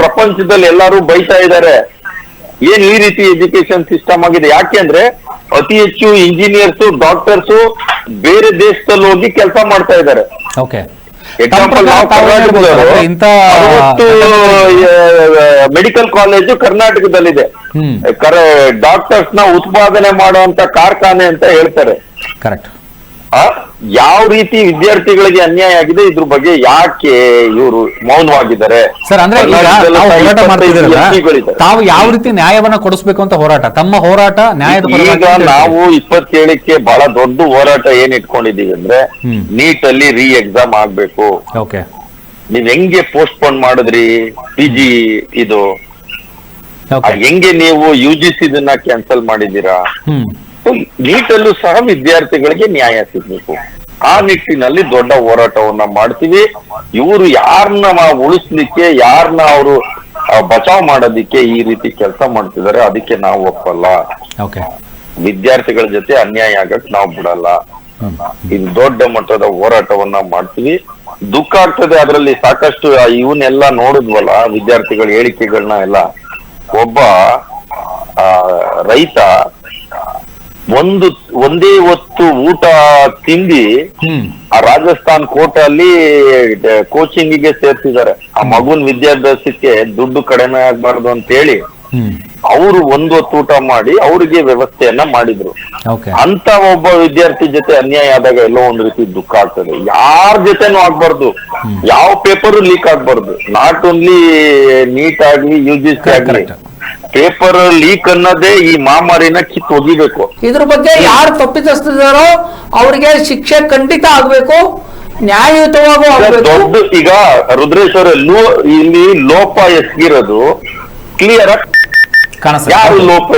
ಪ್ರಪಂಚದಲ್ಲಿ ಎಲ್ಲರೂ ಬೈತಾ ಇದ್ದಾರೆ. ಏನ್ ಈ ರೀತಿ ಎಜುಕೇಶನ್ ಸಿಸ್ಟಮ್ ಆಗಿದೆ? ಯಾಕೆ ಅಂದ್ರೆ ಅತಿ ಹೆಚ್ಚು ಇಂಜಿನಿಯರ್ಸ್ ಡಾಕ್ಟರ್ಸ್ ಬೇರೆ ದೇಶದಲ್ಲಿ ಹೋಗಿ ಕೆಲಸ ಮಾಡ್ತಾ ಇದ್ದಾರೆ. ಇಂತ ಮೆಡಿಕಲ್ ಕಾಲೇಜು ಕರ್ನಾಟಕದಲ್ಲಿದೆ. ಡಾಕ್ಟರ್ಸ್ನ ಉತ್ಪಾದನೆ ಮಾಡುವಂತ ಕಾರ್ಖಾನೆ ಅಂತ ಹೇಳ್ತಾರೆ. ಕರೆಕ್ಟ್ ಯಾವ ರೀತಿ ವಿದ್ಯಾರ್ಥಿಗಳಿಗೆ ಅನ್ಯಾಯ ಆಗಿದೆ ಇದ್ರ ಬಗ್ಗೆ ಯಾಕೆ ಇವರು ಮೌನವಾಗಿದ್ದಾರೆ? ಸರ್ ಅಂದ್ರೆ ಈಗ ಹೋರಾಟ ಮಾಡ್ತಿದ್ದೀರಲ್ಲ ತಾವು ಯಾವ ರೀತಿ ನ್ಯಾಯವನ್ನ ಕೊಡಿಸ್ಬೇಕು ಅಂತ ಹೋರಾಟ? ತಮ್ಮ ಹೋರಾಟ ನ್ಯಾಯದ ಈಗ ನಾವು ಇಪ್ಪತ್ತೇಳಕ್ಕೆ ಬಹಳ ದೊಡ್ಡ ಹೋರಾಟ ಏನ್ ಇಟ್ಕೊಂಡಿದೀವಿ ಅಂದ್ರೆ ಹ್ಮ್. ನೀಟ್ ಅಲ್ಲಿ ರೀ ಎಕ್ಸಾಮ್ ಆಗ್ಬೇಕು. ಓಕೆ. ನೀವ್ ಹೆಂಗೆ ಪೋಸ್ಟ್ ಪೋನ್ ಮಾಡಿದ್ರಿ? ಪಿ ಜಿ ಇದು. ಹೆಂಗೆ ನೀವು ಯು ಜಿ ಸಿ ಇದನ್ನ ಕ್ಯಾನ್ಸಲ್ ಮಾಡಿದೀರಾ ಹ್ಮ್. ನೀಟಲ್ಲೂ ಸಹ ವಿದ್ಯಾರ್ಥಿಗಳಿಗೆ ನ್ಯಾಯ ಸಿಗಬೇಕು. ಆ ನಿಟ್ಟಿನಲ್ಲಿ ದೊಡ್ಡ ಹೋರಾಟವನ್ನ ಮಾಡ್ತೀವಿ. ಇವರು ಯಾರನ್ನ ಉಳಿಸ್ಲಿಕ್ಕೆ ಯಾರನ್ನ ಅವರು ಬಚಾವ್ ಮಾಡೋದಿಕ್ಕೆ ಈ ರೀತಿ ಕೆಲಸ ಮಾಡ್ತಿದ್ದಾರೆ ಅದಕ್ಕೆ ನಾವು ಒಪ್ಪಲ್ಲ. ವಿದ್ಯಾರ್ಥಿಗಳ ಜೊತೆ ಅನ್ಯಾಯ ಆಗಕ್ ನಾವು ಬಿಡಲ್ಲ. ಇದು ದೊಡ್ಡ ಮಟ್ಟದ ಹೋರಾಟವನ್ನ ಮಾಡ್ತೀವಿ. ದುಃಖ ಆಗ್ತದೆ ಅದರಲ್ಲಿ ಸಾಕಷ್ಟು ಇವನ್ನೆಲ್ಲ ನೋಡಿದ್ವಲ್ಲ ವಿದ್ಯಾರ್ಥಿಗಳ ಹೇಳಿಕೆಗಳನ್ನ ಎಲ್ಲ. ಒಬ್ಬ ಆ, ರೈತ ಒಂದು ಒಂದೇ ಹೊತ್ತು ಊಟ ತಿಂದಿ ಆ ರಾಜಸ್ಥಾನ್ ಕೋಟ ಅಲ್ಲಿ ಕೋಚಿಂಗ್ಗೆ ಸೇರ್ಸಿದ್ದಾರೆ ಆ ಮಗುನ್ ವಿದ್ಯಾಭ್ಯಾಸಕ್ಕೆ ದುಡ್ಡು ಕಡಿಮೆ ಆಗ್ಬಾರ್ದು ಅಂತ ಹೇಳಿ ಅವರು ಒಂದು ಹೊತ್ತು ಊಟ ಮಾಡಿ ಅವ್ರಿಗೆ ವ್ಯವಸ್ಥೆಯನ್ನ ಮಾಡಿದ್ರು. ಅಂತ ಒಬ್ಬ ವಿದ್ಯಾರ್ಥಿ ಜೊತೆ ಅನ್ಯಾಯ ಆದಾಗ ಎಲ್ಲೋ ಒಂದ್ ರೀತಿ ದುಃಖ ಆಗ್ತದೆ. ಯಾರ ಜೊತೆನೂ ಆಗ್ಬಾರ್ದು. ಯಾವ ಪೇಪರ್ ಲೀಕ್ ಆಗ್ಬಾರ್ದು. ನಾಟ್ ಓನ್ಲಿ ನೀಟ್ ಆಗ್ಲಿ ಯು ಜಿ ಸಿ ಆಗ್ಲಿ. ಪೇಪರ್ ಲೀಕ್ ಅನ್ನೋದೇ ಈ ಮಹಾಮಾರಿನ ಕಿತ್ ಒಗಿಬೇಕು. ಇದ್ರ ಬಗ್ಗೆ ಯಾರು ತಪ್ಪಿತಸ್ತಿದಾರೋ ಅವರಿಗೆ ಶಿಕ್ಷೆ ಖಂಡಿತ ಆಗ್ಬೇಕು ನ್ಯಾಯಯುತವಾಗೂ ಆಗ್ಬೇಕು. ದೊಡ್ಡ ಈಗ ರುದ್ರೇಶ್ವರ ಲೋ ಇಲ್ಲಿ ಲೋಪ ಎಸ್ಗಿರೋದು ಕ್ಲಿಯರ್ ಕಾಣಿಸ್ತದೆ ಯಾರು ಲೋಪ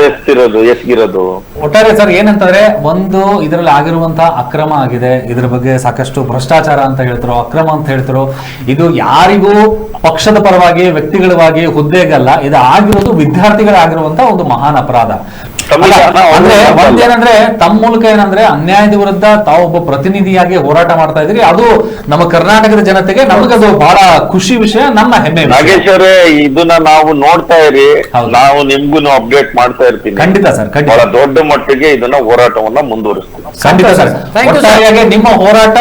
ಒಟ್ಟಾರೆ ಸರ್ ಏನಂತಂದ್ರೆ ಒಂದು ಇದರಲ್ಲಿ ಆಗಿರುವಂತಹ ಅಕ್ರಮ ಆಗಿದೆ. ಇದ್ರ ಬಗ್ಗೆ ಸಾಕಷ್ಟು ಭ್ರಷ್ಟಾಚಾರ ಅಂತ ಹೇಳ್ತಾರೋ ಅಕ್ರಮ ಅಂತ ಹೇಳ್ತಾರೋ ಇದು ಯಾರಿಗೂ ಪಕ್ಷದ ಪರವಾಗಿ ವ್ಯಕ್ತಿಗಳವಾಗಿ ಹುದ್ದೆಗಲ್ಲ. ಇದು ಆಗಿರೋದು ವಿದ್ಯಾರ್ಥಿಗಳಾಗಿರುವಂತಹ ಒಂದು ಮಹಾನ್ ಅಪರಾಧ. ಅಂದ್ರೆ ಒಂದೇನಂದ್ರೆ ತಮ್ಮ ಮೂಲಕ ಏನಂದ್ರೆ ಅನ್ಯಾಯದ ವಿರುದ್ಧ ತಾವೊಬ್ಬ ಒಬ್ಬ ಪ್ರತಿನಿಧಿಯಾಗಿ ಹೋರಾಟ ಮಾಡ್ತಾ ಇದ್ರಿ ಅದು ನಮ್ಮ ಕರ್ನಾಟಕದ ಜನತೆಗೆ ನಮಗದು ಬಹಳ ಖುಷಿ ವಿಷಯ ನಮ್ಮ ಹೆಮ್ಮೆ. ನಾಗೇಶ್ ಅವರೇ ಇದನ್ನ ನಾವು ನೋಡ್ತಾ ಇರಿ. ನಾವು ನಿಮ್ಗೂ ಅಪ್ಡೇಟ್ ಮಾಡ್ತಾ ಇರ್ತೀವಿ ಖಂಡಿತ ಸರ್ ಖಂಡಿತ. ಬಹಳ ದೊಡ್ಡ ಮಟ್ಟಿಗೆ ಇದನ್ನ ಹೋರಾಟವನ್ನ ಮುಂದುವರಿಸ್ತೀವಿ. ಖಂಡಿತ ಸರ್. ಸರಿಯಾಗಿ. ಒಟ್ಟಾರೆಯಾಗಿ ನಿಮ್ಮ ಹೋರಾಟ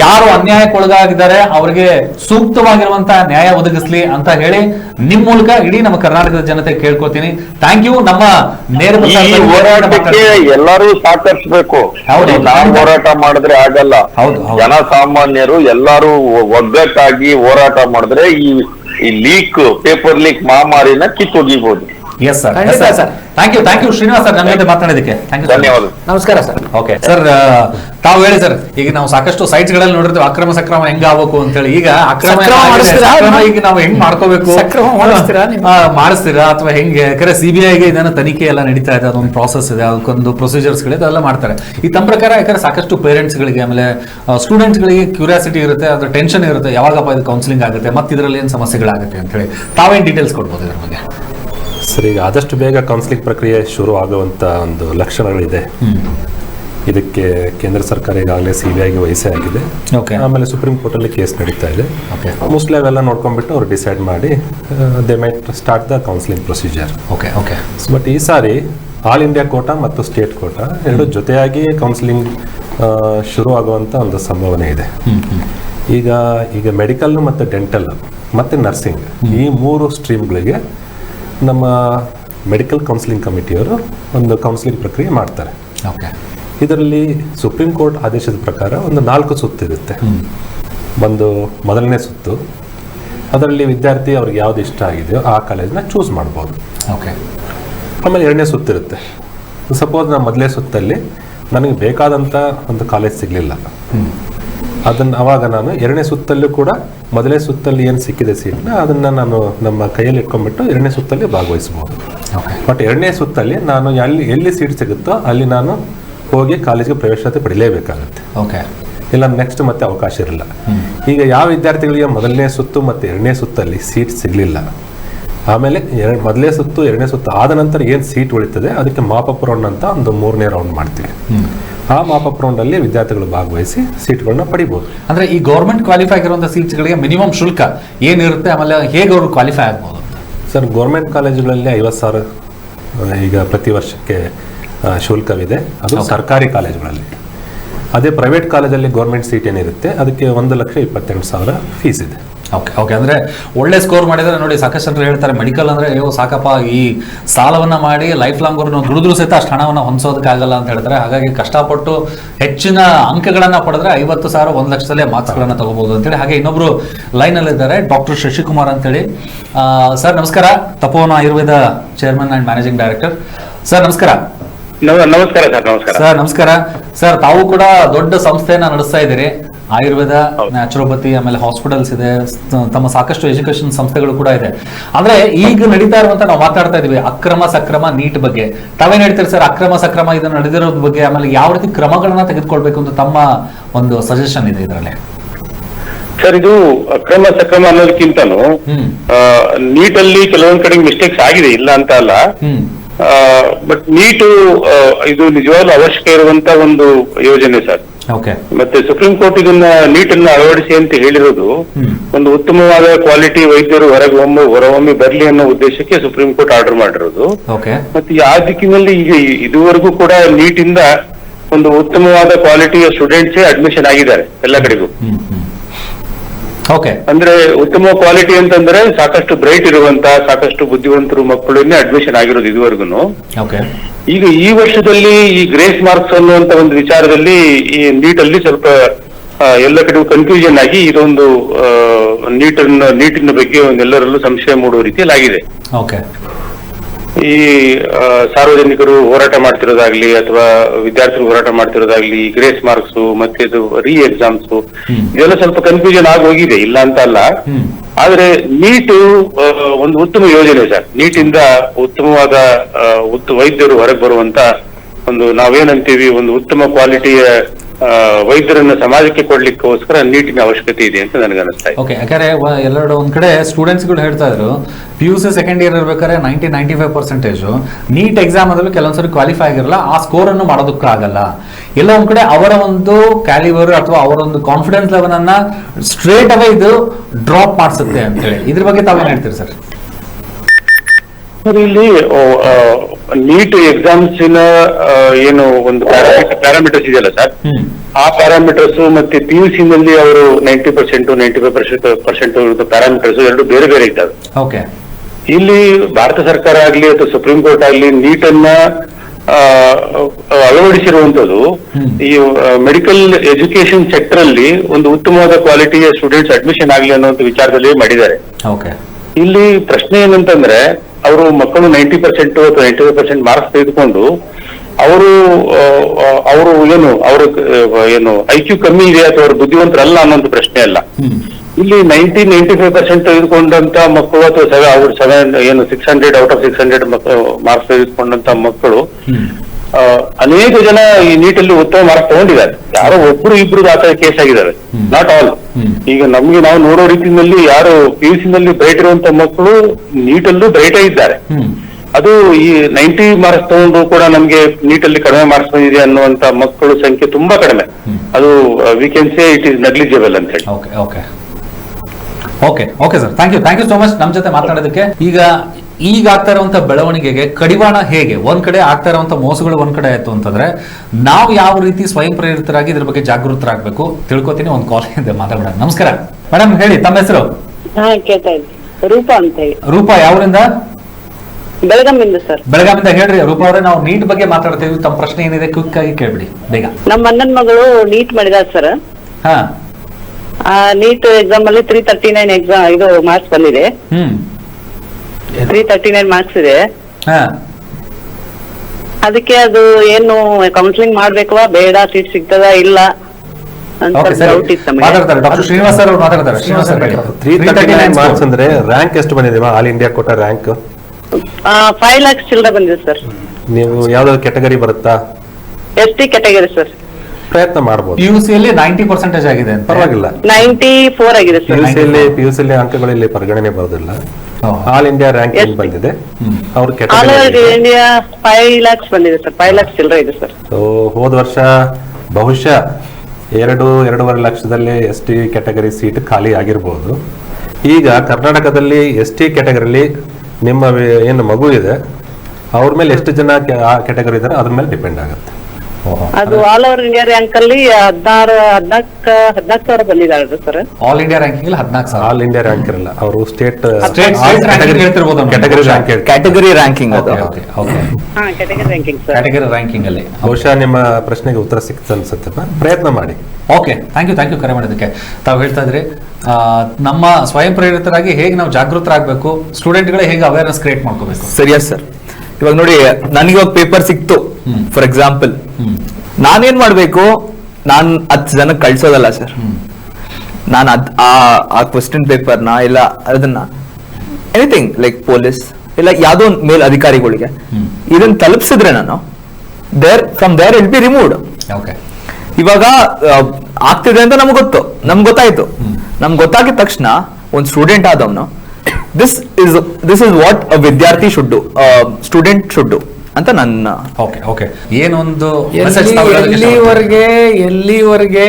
ಯಾರು ಅನ್ಯಾಯಕ್ಕೊಳಗಾಗಿದ್ದಾರೆ ಅವರಿಗೆ ಸೂಕ್ತವಾಗಿರುವಂತಹ ನ್ಯಾಯ ಒದಗಿಸ್ಲಿ ಅಂತ ಹೇಳಿ ನಿಮ್ ಮೂಲಕ ಇಡೀ ನಮ್ಮ ಕರ್ನಾಟಕದ ಜನತೆ ಕೇಳ್ಕೊತೀನಿ ಥ್ಯಾಂಕ್ ಯು ನಮ್ಮ ನೇರ ಹೋರಾಟಕ್ಕೆ. ಎಲ್ಲರೂ ಸಹಕರಿಸಬೇಕು. ಹೋರಾಟ ಮಾಡಿದ್ರೆ ಆಗಲ್ಲ. ಜನಸಾಮಾನ್ಯರು ಎಲ್ಲರೂ ಒಗ್ಗಟ್ಟಾಗಿ ಹೋರಾಟ ಮಾಡಿದ್ರೆ ಈ ಈ ಲೀಕ್ ಪೇಪರ್ ಲೀಕ್ ಮಹಾಮಾರಿನ ಕಿತ್ತೊಗಿಬಹುದು ಎಸ್ ಸರ್ ಖಂಡಿತ sir. Thank you thank you Srinivas sir. ನಮ್ಮ ಜೊತೆ ಮಾತನಾಡಿದಕ್ಕೆ ಥ್ಯಾಂಕ್ ಯು ಧನ್ಯವಾದ ನಮಸ್ಕಾರ ಸರ್. ಓಕೆ ಸರ್ ತಾವು ಹೇಳಿ ಸರ್ ಈಗ ನಾವು ಸಾಕಷ್ಟು ಸೈಟ್ಸ್ಗಳಲ್ಲಿ ನೋಡಿರ್ತೀವಿ ಅಕ್ರಮ ಸಕ್ರಮ ಹೆಂಗ ಆಗ್ಬೇಕು ಅಂತ ಹೇಳಿ ಈಗ ಅಕ್ರಮ ಈಗ ನಾವು ಹೆಂಗ್ ಮಾಡ್ಕೋಬೇಕು? ಮಾಡಿಸ್ತೀರಾ ಅಥವಾ ಹೆಂಗೆ? ಯಾಕಂದ್ರೆ ಸಿಬಿಐಗೆ ಇದನ್ನ ತನಿಖೆ ಎಲ್ಲ ನಡೀತಾ ಇದೆ ಅದೊಂದು ಪ್ರಾಸೆಸ್ ಇದೆ ಅದಕ್ಕೊಂದು ಪ್ರೊಸೀಜರ್ಸ್ ಗಳಿದೆ ಅದೆಲ್ಲ ಮಾಡ್ತಾರೆ. ಈ ತಮ್ಮ ಪ್ರಕಾರ ಯಾಕಂದ್ರೆ ಸಾಕಷ್ಟು ಪೇರೆಂಟ್ಸ್ ಗಳಿಗೆ ಆಮೇಲೆ ಸ್ಟೂಡೆಂಟ್ಸ್ ಗಳಿಗೆ ಕ್ಯೂರಿಯಾಸಿಟಿ ಇರುತ್ತೆ ಅದ್ರ ಟೆನ್ಷನ್ ಇರುತ್ತೆ ಯಾವಾಗಪ್ಪ ಇದು ಕೌನ್ಸಿಲಿಂಗ್ ಆಗುತ್ತೆ ಮತ್ತೆ ಇದರಲ್ಲಿ ಏನ್ ಸಮಸ್ಯೆಗಳಾಗುತ್ತೆ ಅಂತ ಹೇಳಿ ತಾವೇನ್ ಡೀಟೇಲ್ಸ್ ಕೊಡ್ಬೋದು ಇದ್ರ ಬಗ್ಗೆ? ಸರ್ ಈಗ ಆದಷ್ಟು ಬೇಗ ಕೌನ್ಸಿಲಿಂಗ್ ಪ್ರಕ್ರಿಯೆ ಶುರು ಆಗುವಂಥ ಒಂದು ಲಕ್ಷಣಗಳಿದೆ. ಇದಕ್ಕೆ ಕೇಂದ್ರ ಸರ್ಕಾರ ಈಗಾಗಲೇ ಸಿ ಬಿ ಐಗೆ ವಹಿಸಿ ಆಗಿದೆ. ಆಮೇಲೆ ಸುಪ್ರೀಂ ಕೋರ್ಟಲ್ಲಿ ಕೇಸ್ ನಡೀತಾ ಇದೆ. ಮೋಸ್ಟ್ಲಿ ಅವೆಲ್ಲ ನೋಡ್ಕೊಂಡ್ಬಿಟ್ಟು ಅವ್ರು ಡಿಸೈಡ್ ಮಾಡಿ they might start the counselling procedure okay okay but ಈ ಸಾರಿ ಆಲ್ ಇಂಡಿಯಾ ಕೋಟ ಮತ್ತು ಸ್ಟೇಟ್ ಕೋಟ ಎರಡು ಜೊತೆಯಾಗಿ ಕೌನ್ಸಿಲಿಂಗ್ ಶುರು ಆಗುವಂಥ ಒಂದು ಸಂಭಾವನೆ ಇದೆ. ಈಗ ಈಗ ಮೆಡಿಕಲ್ ಮತ್ತು ಡೆಂಟಲ್ ಮತ್ತು ನರ್ಸಿಂಗ್ ಈ ಮೂರು ಸ್ಟ್ರೀಮ್ಗಳಿಗೆ ನಮ್ಮ ಮೆಡಿಕಲ್ ಕೌನ್ಸಿಲಿಂಗ್ ಕಮಿಟಿಯವರು ಒಂದು ಕೌನ್ಸಿಲಿಂಗ್ ಪ್ರಕ್ರಿಯೆ ಮಾಡ್ತಾರೆ. ಓಕೆ. ಇದರಲ್ಲಿ ಸುಪ್ರೀಂ ಕೋರ್ಟ್ ಆದೇಶದ ಪ್ರಕಾರ ಒಂದು ನಾಲ್ಕು ಸುತ್ತಿರುತ್ತೆ ಒಂದು ಮೊದಲನೇ ಸುತ್ತು. ಅದರಲ್ಲಿ ವಿದ್ಯಾರ್ಥಿ ಅವ್ರಿಗೆ ಯಾವ್ದು ಇಷ್ಟ ಆಗಿದೆಯೋ ಆ ಕಾಲೇಜ್ನ ಚೂಸ್ ಮಾಡ್ಬೋದು. ಓಕೆ. ಆಮೇಲೆ ಎರಡನೇ ಸುತ್ತಿರುತ್ತೆ ಸಪೋಸ್ ನಾನು ಮೊದಲನೇ ಸುತ್ತಲ್ಲಿ ನನಗೆ ಬೇಕಾದಂಥ ಒಂದು ಕಾಲೇಜ್ ಸಿಗಲಿಲ್ಲ. ಅದನ್ನು ಅವಾಗ ನಾನು ಎರಡನೇ ಸುತ್ತಲ್ಲೂ ಕೂಡ ಮೊದಲನೇ ಸುತ್ತಲ್ಲಿ ಏನು ಸಿಕ್ಕಿದೆ ಸೀಟ್ನ ಅದನ್ನು ನಾನು ನಮ್ಮ ಕೈಯಲ್ಲಿ ಇಟ್ಕೊಂಡ್ಬಿಟ್ಟು ಎರಡನೇ ಸುತ್ತಲ್ಲಿ ಭಾಗವಹಿಸ್ಬೋದು ಬಟ್ ಎರಡನೇ ಸುತ್ತಲ್ಲಿ ನಾನು ಎಲ್ಲಿ ಎಲ್ಲಿ ಸೀಟ್ ಸಿಗುತ್ತೋ ಅಲ್ಲಿ ನಾನು ಹೋಗಿ ಕಾಲೇಜಿಗೆ ಪ್ರವೇಶತೆ ಪಡಿಲೇಬೇಕಾಗುತ್ತೆ. ಓಕೆ ಇಲ್ಲ ನೆಕ್ಸ್ಟ್ ಮತ್ತೆ ಅವಕಾಶ ಇರಲ್ಲ. ಈಗ ಯಾವ ವಿದ್ಯಾರ್ಥಿಗಳಿಗೆ ಮೊದಲನೇ ಸುತ್ತು ಮತ್ತು ಎರಡನೇ ಸುತ್ತಲ್ಲಿ ಸೀಟ್ ಸಿಗಲಿಲ್ಲ? ಆಮೇಲೆ ಎರಡು ಮೊದಲೇ ಸುತ್ತು ಎರಡನೇ ಸುತ್ತು ಆದ ನಂತರ ಏನು ಸೀಟ್ ಉಳಿತದೆ? ಅದಕ್ಕೆ ಮಾಪಪ್ ರೌಂಡ್ ಅಂತ ಒಂದು ಮೂರನೇ ರೌಂಡ್ ಮಾಡ್ತೀವಿ. ಆ ಮಾಪಪ್ ರೌಂಡಲ್ಲಿ ವಿದ್ಯಾರ್ಥಿಗಳು ಭಾಗವಹಿಸಿ ಸೀಟ್ಗಳನ್ನ ಪಡಿಬೋದು. ಅಂದ್ರೆ ಈ ಗೌರ್ಮೆಂಟ್ ಕ್ವಾಲಿಫೈ ಆಗಿರುವಂತಹ ಸೀಟ್ಗಳಿಗೆ ಮಿನಿಮಮ್ ಶುಲ್ಕ ಏನಿರುತ್ತೆ? ಆಮೇಲೆ ಹೇಗೆ ಅವರು ಕ್ವಾಲಿಫೈ ಆಗ್ಬೋದು? ಸರ್ ಗೌರ್ಮೆಂಟ್ ಕಾಲೇಜುಗಳಲ್ಲಿ ಐವತ್ತು ಸಾವಿರ ಈಗ ಪ್ರತಿ ವರ್ಷಕ್ಕೆ ಶುಲ್ಕವಿದೆ. ಅದು. ಸರ್ಕಾರಿ ಕಾಲೇಜುಗಳಲ್ಲಿ. ಅದೇ ಪ್ರೈವೇಟ್ ಕಾಲೇಜಲ್ಲಿ ಗೌರ್ಮೆಂಟ್ ಸೀಟ್ ಏನಿರುತ್ತೆ ಅದಕ್ಕೆ ಒಂದು ಲಕ್ಷ ಇಪ್ಪತ್ತೆಂಟು ಸಾವಿರ ಫೀಸ್ ಇದೆ. ಓಕೆ ಓಕೆ ಅಂದ್ರೆ ಒಳ್ಳೆ ಸ್ಕೋರ್ ಮಾಡಿದ್ರೆ ನೋಡಿ ಸಾಕಷ್ಟು ಜನರು ಹೇಳ್ತಾರೆ ಮೆಡಿಕಲ್ ಅಂದ್ರೆ ಅಯ್ಯೋ ಸಾಕಪ್ಪ ಈ ಸಾಲವನ್ನ ಮಾಡಿ ಲೈಫ್ ಲಾಂಗ್ ಅವ್ರು ನಾವು ದುಡಿದ್ರು ಸಹಿತ ಅಷ್ಟು ಹಣವನ್ನು ಹೊಂದಿಸೋದಕ್ಕಾಗಲ್ಲ ಅಂತ ಹೇಳ್ತಾರೆ. ಹಾಗಾಗಿ ಕಷ್ಟಪಟ್ಟು ಹೆಚ್ಚಿನ ಅಂಕಗಳನ್ನು ಪಡೆದ್ರೆ ಐವತ್ತು ಸಾವಿರ ಒಂದು ಲಕ್ಷದಲ್ಲೇ ಮಾರ್ಕ್ಸ್ಗಳನ್ನು ತಗೋಬಹುದು ಅಂತೇಳಿ. ಹಾಗೆ ಇನ್ನೊಬ್ಬರು ಲೈನ್ ಅಲ್ಲಿ ಇದ್ದಾರೆ ಡಾಕ್ಟರ್ ಶಶಿಕುಮಾರ್ ಅಂತೇಳಿ. ಸರ್ ನಮಸ್ಕಾರ. Tapona Ayurveda chairman and managing director sir ನಮಸ್ಕಾರ. ನಮಸ್ಕಾರ ಸರ್ ನಮಸ್ಕಾರ. ಸರ್ ನಮಸ್ಕಾರ. ಸರ್ ತಾವು ಕೂಡ ದೊಡ್ಡ ಸಂಸ್ಥೆಯನ್ನ ನಡೆಸ್ತಾ ಇದ್ದೀರಿ. ಆಯುರ್ವೇದ ನ್ಯಾಚುರೋಪತಿ ಆಮೇಲೆ ಹಾಸ್ಪಿಟಲ್ಸ್ ಇದೆ. ತಮ್ಮ ಸಾಕಷ್ಟು ಎಜುಕೇಶನ್ ಸಂಸ್ಥೆಗಳು ಕೂಡ ಇದೆ. ಅಂದ್ರೆ ಈಗ ನಡೀತಾ ಇರುವಂತ ನಾವು ಮಾತಾಡ್ತಾ ಇದೀವಿ ಅಕ್ರಮ ಸಕ್ರಮ ನೀಟ್ ಬಗ್ಗೆ. ತಾವೇನ್ ಹೇಳ್ತೀರಿ ಸರ್ ಅಕ್ರಮ ಸಕ್ರಮ ಇದು ನಡೆದಿರೋದ್ ಬಗ್ಗೆ ಆಮೇಲೆ ಯಾವ ರೀತಿ ಕ್ರಮಗಳನ್ನ ತೆಗೆದುಕೊಳ್ಬೇಕು ಅಂತ ತಮ್ಮ ಒಂದು ಸಜೆಷನ್ ಇದೆ ಇದರಲ್ಲಿ? ಸರ್ ಇದು ಅಕ್ರಮ ಸಕ್ರಮ ಅನ್ನೋದಕ್ಕಿಂತನೂ ನೀಟ್ ಅಲ್ಲಿ ಕೆಲವೊಂದ್ ಕಡೆ ಮಿಸ್ಟೇಕ್ಸ್ ಆಗಿದೆ ಇಲ್ಲ ಅಂತ ಅಲ್ಲ. ಬಟ್ ನೀಟು ಇದು ನಿಜವಾಗ್ಲೂ ಅವಶ್ಯಕ ಇರುವಂತ ಒಂದು ಯೋಜನೆ ಸರ್. ಮತ್ತೆ ಸುಪ್ರೀಂ ಕೋರ್ಟ್ ಇದನ್ನ ನೀಟನ್ನ ಅಳವಡಿಸಿ ಅಂತ ಹೇಳಿರೋದು ಒಂದು ಉತ್ತಮವಾದ ಕ್ವಾಲಿಟಿ ವೈದ್ಯರು ಹೊರಗೆ ಒಮ್ಮೆ ಹೊರಹೊಮ್ಮೆ ಬರಲಿ ಅನ್ನೋ ಉದ್ದೇಶಕ್ಕೆ ಸುಪ್ರೀಂ ಕೋರ್ಟ್ ಆರ್ಡರ್ ಮಾಡಿರೋದು. ಮತ್ತೆ ಆ ದಿಕ್ಕಿನಲ್ಲಿ ಈಗ ಇದುವರೆಗೂ ಕೂಡ ನೀಟಿಂದ ಒಂದು ಉತ್ತಮವಾದ ಕ್ವಾಲಿಟಿಯ ಸ್ಟೂಡೆಂಟ್ಸೇ ಅಡ್ಮಿಷನ್ ಆಗಿದ್ದಾರೆ ಎಲ್ಲ ಕಡೆಗೂ. ಓಕೆ ಅಂದ್ರೆ ಉತ್ತಮ ಕ್ವಾಲಿಟಿ ಅಂತಂದ್ರೆ ಸಾಕಷ್ಟು ಬ್ರೈಟ್ ಇರುವಂತ ಸಾಕಷ್ಟು ಬುದ್ಧಿವಂತರು ಮಕ್ಕಳನ್ನೇ ಅಡ್ಮಿಷನ್ ಆಗಿರೋದು ಇದುವರೆಗೂ ಓಕೆ ಈಗ ಈ ವರ್ಷದಲ್ಲಿ ಈ ಗ್ರೇಸ್ ಮಾರ್ಕ್ಸ್ ಅನ್ನುವಂತ ಒಂದು ವಿಚಾರದಲ್ಲಿ ಈ ನೀಟಲ್ಲಿ ಸ್ವಲ್ಪ ಎಲ್ಲ ಕಡೆ ಕನ್ಫ್ಯೂಷನ್ ಆಗಿ ಇದೊಂದು ನೀಟನ್ನ ನೀಟಿನ ಬಗ್ಗೆ ಒಂದೆಲ್ಲರಲ್ಲೂ ಸಂಶಯ ಮೂಡುವ ರೀತಿಯಲ್ಲಿ ಆಗಿದೆ ಓಕೆ ಈ ಸಾರ್ವಜನಿಕರು ಹೋರಾಟ ಮಾಡ್ತಿರೋದಾಗ್ಲಿ ಅಥವಾ ವಿದ್ಯಾರ್ಥಿಗಳು ಹೋರಾಟ ಮಾಡ್ತಿರೋದಾಗ್ಲಿ ಗ್ರೇಸ್ ಮಾರ್ಕ್ಸ್ ಮತ್ತೆ ಇದು ರೀ ಎಕ್ಸಾಮ್ಸ್. ಇದೆಲ್ಲ ಸ್ವಲ್ಪ ಕನ್ಫ್ಯೂಷನ್ ಆಗಿ ಹೋಗಿದೆ ಇಲ್ಲ ಅಂತ ಅಲ್ಲ. ಆದ್ರೆ ನೀಟ್ ಒಂದು ಉತ್ತಮ ಯೋಜನೆ ಸರ್. ನೀಟ್ ಇಂದ ಉತ್ತಮವಾದ ವೈದ್ಯರು ಹೊರಗೆ ಬರುವಂತ ಒಂದು ನಾವೇನಂತೀವಿ ಒಂದು ಉತ್ತಮ ಕ್ವಾಲಿಟಿಯ ವೈದ್ಯರನ್ನ ಸಮಾಜಕ್ಕೆ ಕೊಡ್ಲಿಕ್ಕೋಸ್ಕರ ನೀಟಿನ ಅವಶ್ಯಕತೆ ಇದೆ ಅಂತ ನನಗನ್ನಿಸ್ತಾ ಇದೆ. ಓಕೆ ಯಾಕಂದ್ರೆ ಎಲ್ಲರೂ ಒಂದ್ ಕಡೆ ಸ್ಟೂಡೆಂಟ್ಸ್ಗಳು ಹೇಳ್ತಾ ಇದ್ರು P U C second year ಇರ್ಬೇಕಾದ್ರೆ ninety ninety five percentage NEET exam ಅದರಲ್ಲೂ ಕೆಲವೊಂದ್ಸರಿ ಕ್ವಾಲಿಫೈ ಆಗಿರಲ್ಲ, ಆ ಸ್ಕೋರ್ ಅನ್ನು ಮಾಡೋದಕ್ಕಾಗಲ್ಲ. ಎಲ್ಲ ಒಂದ್ ಕಡೆ ಅವರ ಒಂದು ಕ್ಯಾಲಿವರ್ ಅಥವಾ ಅವರ ಒಂದು ಕಾನ್ಫಿಡೆನ್ಸ್ ಲೆವೆಲ್ ಅನ್ನ ಸ್ಟ್ರೇಟ್ ಅವೇ ಇದು ಡ್ರಾಪ್ ಮಾಡಿಸುತ್ತೆ ಅಂತ ಹೇಳಿ. ಇದ್ರ ಬಗ್ಗೆ ತಾವೇನ್ ಹೇಳ್ತೀರಿ ಸರ್? ಇಲ್ಲಿ ನೀಟ್ ಎಕ್ಸಾಮ್ಸಿನ ಏನು ಒಂದು ಪ್ಯಾರಾಮೀಟರ್ಸ್ ಇದೆಯಲ್ಲ ಸರ್ ಆ ಪ್ಯಾರಾಮೀಟರ್ಸ್ ಮತ್ತೆ ಪಿ ಯು ಸಿ ನಲ್ಲಿ ಅವರು ninety percent ninety five percent percent parameters ಎರಡು ಬೇರೆ ಬೇರೆ ಇದ್ದಾವೆ. ಇಲ್ಲಿ ಭಾರತ ಸರ್ಕಾರ ಆಗ್ಲಿ ಅಥವಾ ಸುಪ್ರೀಂ ಕೋರ್ಟ್ ಆಗ್ಲಿ ನೀಟ್ ಅನ್ನ ಅಳವಡಿಸಿರುವಂತದ್ದು. ಈ ಮೆಡಿಕಲ್ ಎಜುಕೇಶನ್ ಸೆಕ್ಟರ್ ಅಲ್ಲಿ ಒಂದು ಉತ್ತಮವಾದ ಕ್ವಾಲಿಟಿಯ ಸ್ಟೂಡೆಂಟ್ಸ್ ಅಡ್ಮಿಷನ್ ಆಗ್ಲಿ ಅನ್ನೋ ವಿಚಾರದಲ್ಲಿ ಮಾಡಿದ್ದಾರೆ. ಇಲ್ಲಿ ಪ್ರಶ್ನೆ ಏನಂತಂದ್ರೆ ಅವರು ಮಕ್ಕಳು ನೈಂಟಿ ಪರ್ಸೆಂಟ್ ಅಥವಾ ನೈಂಟಿ ಫೈವ್ ಪರ್ಸೆಂಟ್ ಮಾರ್ಕ್ಸ್ ತೆಗೆದುಕೊಂಡು ಅವರು ಅವರು ಏನು ಅವರು ಏನು ಐ ಕ್ಯೂ ಕಮ್ಮಿ ಇದೆ ಅಥವಾ ಅವರು ಬುದ್ಧಿವಂತರಲ್ಲ ಅನ್ನೋದು ಪ್ರಶ್ನೆ ಅಲ್ಲ. ಇಲ್ಲಿ ನೈಂಟಿ ನೈಂಟಿ ಫೈವ್ ಪರ್ಸೆಂಟ್ ತೆಗೆದುಕೊಂಡಂತ ಮಕ್ಕಳು ಅಥವಾ ಸೆವೆನ್ ಅವ್ರು ಸೆವೆನ್ ಏನು six hundred out of six hundred marks ತೆಗೆದುಕೊಂಡಂತ ಮಕ್ಕಳು ಅನೇಕ ಜನ ಈ ನೀಟಲ್ಲಿ ಉತ್ತಮ ಮಾರ್ಕ್ಸ್ ತಗೊಂಡಿದ್ದಾರೆ. ಯಾರೋ ಒಬ್ರು ಇಬ್ರು ಆ ತರ ಕೇಸ್ ಆಗಿದ್ದಾರೆ ನಾಟ್ ಆಲ್ ಈಗ ನಮ್ಗೆ ನಾವು ನೋಡೋ ರೀತಿಯಲ್ಲಿ ಯಾರು ಪಿ ಯು ನಲ್ಲಿ ಬ್ರೈಟ್ ಇರುವಂತ ಮಕ್ಕಳು ನೀಟಲ್ಲೂ ಬ್ರೈಟ್ ಇದ್ದಾರೆ. ಅದು ಈ ನೈಂಟಿ ಮಾರ್ಕ್ಸ್ ತಗೊಂಡು ಕೂಡ ನಮ್ಗೆ ನೀಟಲ್ಲಿ ಕಡಿಮೆ ಮಾರ್ಕ್ಸ್ ಬಂದಿದೆ ಅನ್ನುವಂತ ಮಕ್ಕಳು ಸಂಖ್ಯೆ ತುಂಬಾ ಕಡಿಮೆ. ಅದು we can say it is negligible ಅಂತ ಹೇಳಿ. Okay okay okay okay sir thank you thank you so much ನಮ್ಮ ಜೊತೆ ಮಾತಾಡೋದಕ್ಕೆ. ಈಗ ಈಗ ಆಗ್ತಾ ಇರುವಂತ ಬೆಳವಣಿಗೆಗೆ ಕಡಿವಾಣ ಹೇಗೆ? ಒಂದ್ ಕಡೆ ಆಗ್ತಾ ಇರುವಂತ ಮೋಸಗಳು ಒಂದ್ ಕಡೆ ಆಯ್ತು ಅಂತಂದ್ರೆ ನಾವು ಯಾವ ರೀತಿ ಸ್ವಯಂ ಪ್ರೇರಿತರಾಗಿ ಇದ್ರ ಬಗ್ಗೆ ಜಾಗೃತರಾಗಬೇಕು? ತಿಳ್ಕೊತೀನಿ ಒಂದ್ ಕಾಲ್ ಇದೆ ಮಾತಾಡೋಣ ನಮಸ್ಕಾರ. ಮೇಡಮ್ ಹೇಳಿ ತಮ್ಮ ಹೆಸರು? ರೂಪಾ ಅಂತ ಹೇಳಿ. ರೂಪಾ ಯಾವರಿಂದ? ಬೆಳಗಾಮಿಂದ ಸರ್. ಬೆಳಗಾಮಿಂದ ಹೇಳ್ರಿ ರೂಪಾ ಅವ್ರೆ ನಾವು ನೀಟ್ ಬಗ್ಗೆ ಮಾತಾಡ್ತೀವಿ. ತಮ್ಮ ಪ್ರಶ್ನೆ ಏನಿದೆ ಕ್ವಿಕ್ ಆಗಿ ಕೇಳ್ಬಿಡಿ ಬೇಗ. ನಮ್ಮ ಅಣ್ಣನ ಮಗಳು ನೀಟ್ ಮಾಡಿದಾರ ಸರ್. ಹಾ. ನೀಟ್ ಎಕ್ಸಾಮ್ ಅಲ್ಲಿ ತ್ರೀ ತರ್ಟಿ ನೈನ್ ಎಕ್ಸಾಮ್ ಇದು ಮಾರ್ಕ್ಸ್ ಬಂದಿದೆ. ಹ್ಮ್. ತ್ರೀ ತರ್ಟಿ ನೈನ್ ಮಾರ್ಕ್ಸ್ ಇದೆ. ಹಾ. ಅದಕ್ಕೆ ಅದು ಏನು ಕೌನ್ಸಿಲಿಂಗ್ ಮಾಡ್ಬೇಕವಾ? ಬೇಡ ಸೀಟ್ ಸಿಗ್ತದ? ಇಲ್ಲ. ಅಂತ ಡೌಟ್ ಇತ್ತು ನಮಗೆ. ಮಾತಾಡ್ತಾರೆ ಡಾಕ್ಟರ್ ಶ್ರೀನಿವಾಸ್ ಸರ್ ಅವ್ರು ಶ್ರೀನಿವಾಸ್ ಸರ್ ಹೇಳಿ. ತ್ರೀ ತರ್ಟಿ 339 ಮಾರ್ಕ್ಸ್ ಅಂದ್ರೆ ರ್ಯಾಂಕ್ ಎಷ್ಟು ಬಂದಿದೆ ಆಲ್ ಇಂಡಿಯಾ ಕೊಟ್ಟ ರ್ಯಾಂಕ್ ಫೈವ್ ಲ್ಯಾಕ್ಸ್ ಚಿಲ್ಲರೆ ಬಂದಿದೆ ಸರ್ ನೀವು ಯಾವ್ದಾದ್ರು ಕೆಟಗರಿ ಬರುತ್ತಾ? ಎಸ್ ಟಿ ಕ್ಯಾಟಗರಿ ಸರ್ ಪ್ರಯತ್ನ ಮಾಡಬಹುದು ಪಿ ಯು ಯಲ್ಲಿ ನೈಂಟಿ ಪರ್ಸೆಂಟೇಜ್ ಆಗಿದೆ ಅಂತ. ಪರವಾಗಿಲ್ಲ. ನೈಂಟಿ ಫೋರ್ ಆಗಿದೆ ಯು ಸಿಯಲ್ಲಿ ಪಿ ಯು ಸಿಯಲ್ಲಿ ಅಂಕಗಳು ಇಲ್ಲಿ ಪರಿಗಣನೆ ಬರೋದಿಲ್ಲ. ಆಲ್ ಇಂಡಿಯಾ ರ್ಯಾಂಕ್ ಬಂದಿದೆ. ಅವ್ರ all over India five lakhs ಬಂದಿದೆ ಸರ್ ಫೈವ್ ಲ್ಯಾಕ್ಸ್ ಚಿಲ್ಲರೆ ಇದೆ ಸರ್ ಸೊ ಹೋದ ವರ್ಷ ಬಹುಶಃ ಎರಡು ಎರಡೂವರೆ ಲಕ್ಷದಲ್ಲಿ ಎಸ್ ಟಿ ಕ್ಯಾಟಗರಿ ಸೀಟ್ ಖಾಲಿ ಆಗಿರ್ಬೋದು. ಈಗ ಕರ್ನಾಟಕದಲ್ಲಿ ಎಸ್ ಟಿ ಕ್ಯಾಟಗರಿಲಿ ನಿಮ್ಮ ಏನು ಮಗು ಇದೆ ಅವ್ರ ಮೇಲೆ ಎಷ್ಟು ಜನ ಆ ಕ್ಯಾಟಗರಿ ಇದ್ದಾರೆ ಅದ್ರ ಮೇಲೆ ಡಿಪೆಂಡ್ ಆಗುತ್ತೆ. ಅದು ಆಲ್ ಓವರ್ ಇಂಡಿಯಾ ರ್ಯಾಂಕ್ ಅಲ್ಲಿ ಹದಿನಾರು ಹದಿನಾಲ್ಕ ಹದಿನಾಲ್ಕು ಸಾವಿರ ಬಂದಿದ್ದಾರೆ ಸರ್. ಆಲ್ ಇಂಡಿಯಾ ರ್ಯಾಂಕಿಂಗ್ ಅಲ್ಲಿ ಹದಿನಾಲ್ಕು ಸಾವಿರ. ಆಲ್ ಇಂಡಿಯಾ ರ್ಯಾಂಕ್ ಇರಲ್ಲ. ಅವರು state category rank category ranking ಅದು. ಓಕೆ ಓಕೆ ಓಕೆ ಹಾ category ranking sir category ranking ಅಲ್ಲಿ. ಬಹುಶಃ ನಿಮ್ಮ ಪ್ರಶ್ನೆಗೆ ಉತ್ತರ ಸಿಕ್ತು ಅನ್ಸುತ್ತೆ. ಪ್ರಯತ್ನ ಮಾಡಿ. Okay thank you thank you ಕರೆ ಮಾಡೋದಕ್ಕೆ ತಾವು ಹೇಳ್ತಾ ಇದ್ರಿ ಆ, ನಮ್ಮ ಸ್ವಯಂ ಪ್ರೇರಿತರಾಗಿ ಹೇಗೆ ನಾವು ಜಾಗೃತರಾಗಬೇಕು ಸ್ಟೂಡೆಂಟ್ಗಳೇ ಹೇಗೆ ಅವೇರ್ನೆಸ್ ಕ್ರಿಯೇಟ್ ಮಾಡ್ಕೋಬೇಕು? ಸರಿಯಾ ಸರ್. ಇವಾಗ ನೋಡಿ ನನಗೆ ಇವಾಗ ಪೇಪರ್ ಸಿಕ್ತು. ಹ್ಮ್. ಫಾರ್ ಎಕ್ಸಾಂಪಲ್ ನಾನೇನ್ ಮಾಡ್ಬೇಕು? ನಾನ್ ಹತ್ ಜನ ಕಳ್ಸೋದಲ್ಲ ಸರ್ ನಾನು ಅದ್ ಆ ಕ್ವಶನ್ ಪೇಪರ್ನ ಇಲ್ಲ ಅದನ್ನ ಎನಿಥಿಂಗ್ ಲೈಕ್ ಪೊಲೀಸ್ ಇಲ್ಲ ಯಾವ್ದೋ ಒಂದು ಮೇಲ್ ಅಧಿಕಾರಿಗಳಿಗೆ. ಇದನ್ನ ತಲುಪಿಸಿದ್ರೆ ನಾನು there from there will be removed okay ಇವಾಗ ಆಗ್ತಿದೆ ಅಂತ ನಮ್ಗೆ ಗೊತ್ತು. ನಮ್ಗೆ ಗೊತ್ತಾಯ್ತು. ನಮ್ಗೆ ಗೊತ್ತಾಗಿದ ತಕ್ಷಣ ಒಂದು ಸ್ಟೂಡೆಂಟ್ ಆದವನು this is this is what uh ವಿದ್ಯಾರ್ಥಿ ಶುಡ್ಡು ಸ್ಟೂಡೆಂಟ್ ಶುಡ್ಡು ಅಂತ ನನ್ನ ಓಕೆ ಓಕೆ. ಏನೊಂದು? ಎಲ್ಲಿವರೆಗೆ ಎಲ್ಲಿವರೆಗೆ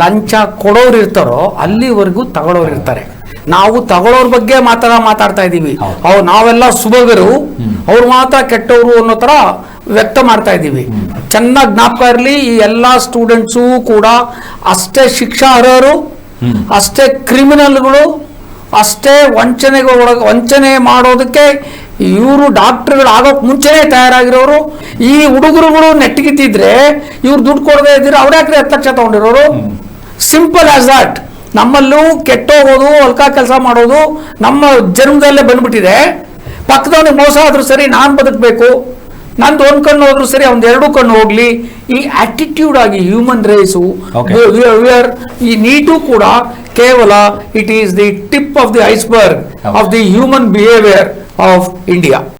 ಲಂಚ ಕೊಡೋರು ಇರ್ತಾರೋ ಅಲ್ಲಿವರೆಗೂ ತಗೊಳ್ಳೋರು ಇರ್ತಾರೆ. ನಾವು ತಗೊಳ್ಳೋರ್ ಬಗ್ಗೆ ಮಾತ್ರ ಮಾತಾಡ್ತಾ ಇದೀವಿ ಅವ್ರು ನಾವೆಲ್ಲ ಸುಭಗರು. ಅವ್ರು ಮಾತ್ರ ಕೆಟ್ಟವರು ಅನ್ನೋ ತರ ವ್ಯಕ್ತ ಮಾಡ್ತಾ ಇದ್ದೀವಿ. ಚೆನ್ನಾಗಿ ಜ್ಞಾಪಕ ಇರಲಿ ಈ ಎಲ್ಲ ಸ್ಟೂಡೆಂಟ್ಸು ಕೂಡ ಅಷ್ಟೇ ಶಿಕ್ಷಾರ್ಹರು ಅರ್ಹರು ಅಷ್ಟೇ ಕ್ರಿಮಿನಲ್ಗಳು ಅಷ್ಟೇ ವಂಚನೆಗೆ ಒಳಗ ವಂಚನೆ ಮಾಡೋದಕ್ಕೆ ಇವರು ಡಾಕ್ಟರ್ಗಳು ಆಗೋಕ್ ಮುಂಚೆನೆ ತಯಾರಾಗಿರೋರು. ಈ ಹುಡುಗರುಗಳು ನೆಟ್ಟಿಗಿತ್ತಿದ್ರೆ ಇವ್ರು ದುಡ್ಡು ಕೊಡದೆ ಇದ್ರೆ ಅವ್ರ್ಯಾಕ್ರೆ ಹತ್ತು ಲಕ್ಷ ತಗೊಂಡಿರೋರು? ಸಿಂಪಲ್ ಆಸ್ ದಟ್ ನಮ್ಮಲ್ಲೂ ಕೆಟ್ಟೋಗೋದು ಹೊಲ್ಕ ಕೆಲಸ ಮಾಡೋದು ನಮ್ಮ ಜನ್ಮದಲ್ಲೇ ಬಂದ್ಬಿಟ್ಟಿದೆ. ಪಕ್ಕದವನಿಗೆ ಮೋಸ ಆದ್ರೂ ಸರಿ ನಾನು ಬದುಕಬೇಕು. ನಂದು ಒಂದ್ ಕಣ್ಣು ಹೋದ್ರು ಸರಿ ಅವ್ನ ಎರಡು ಕಣ್ಣು ಹೋಗ್ಲಿ ಈ ಆಟಿಟ್ಯೂಡ್ ಆಗಿ ಹ್ಯೂಮನ್ ರೇಸು. ಈ ನೀಟು ಕೂಡ ಕೇವಲ it is the tip of the iceberg. Of the human behaviour of India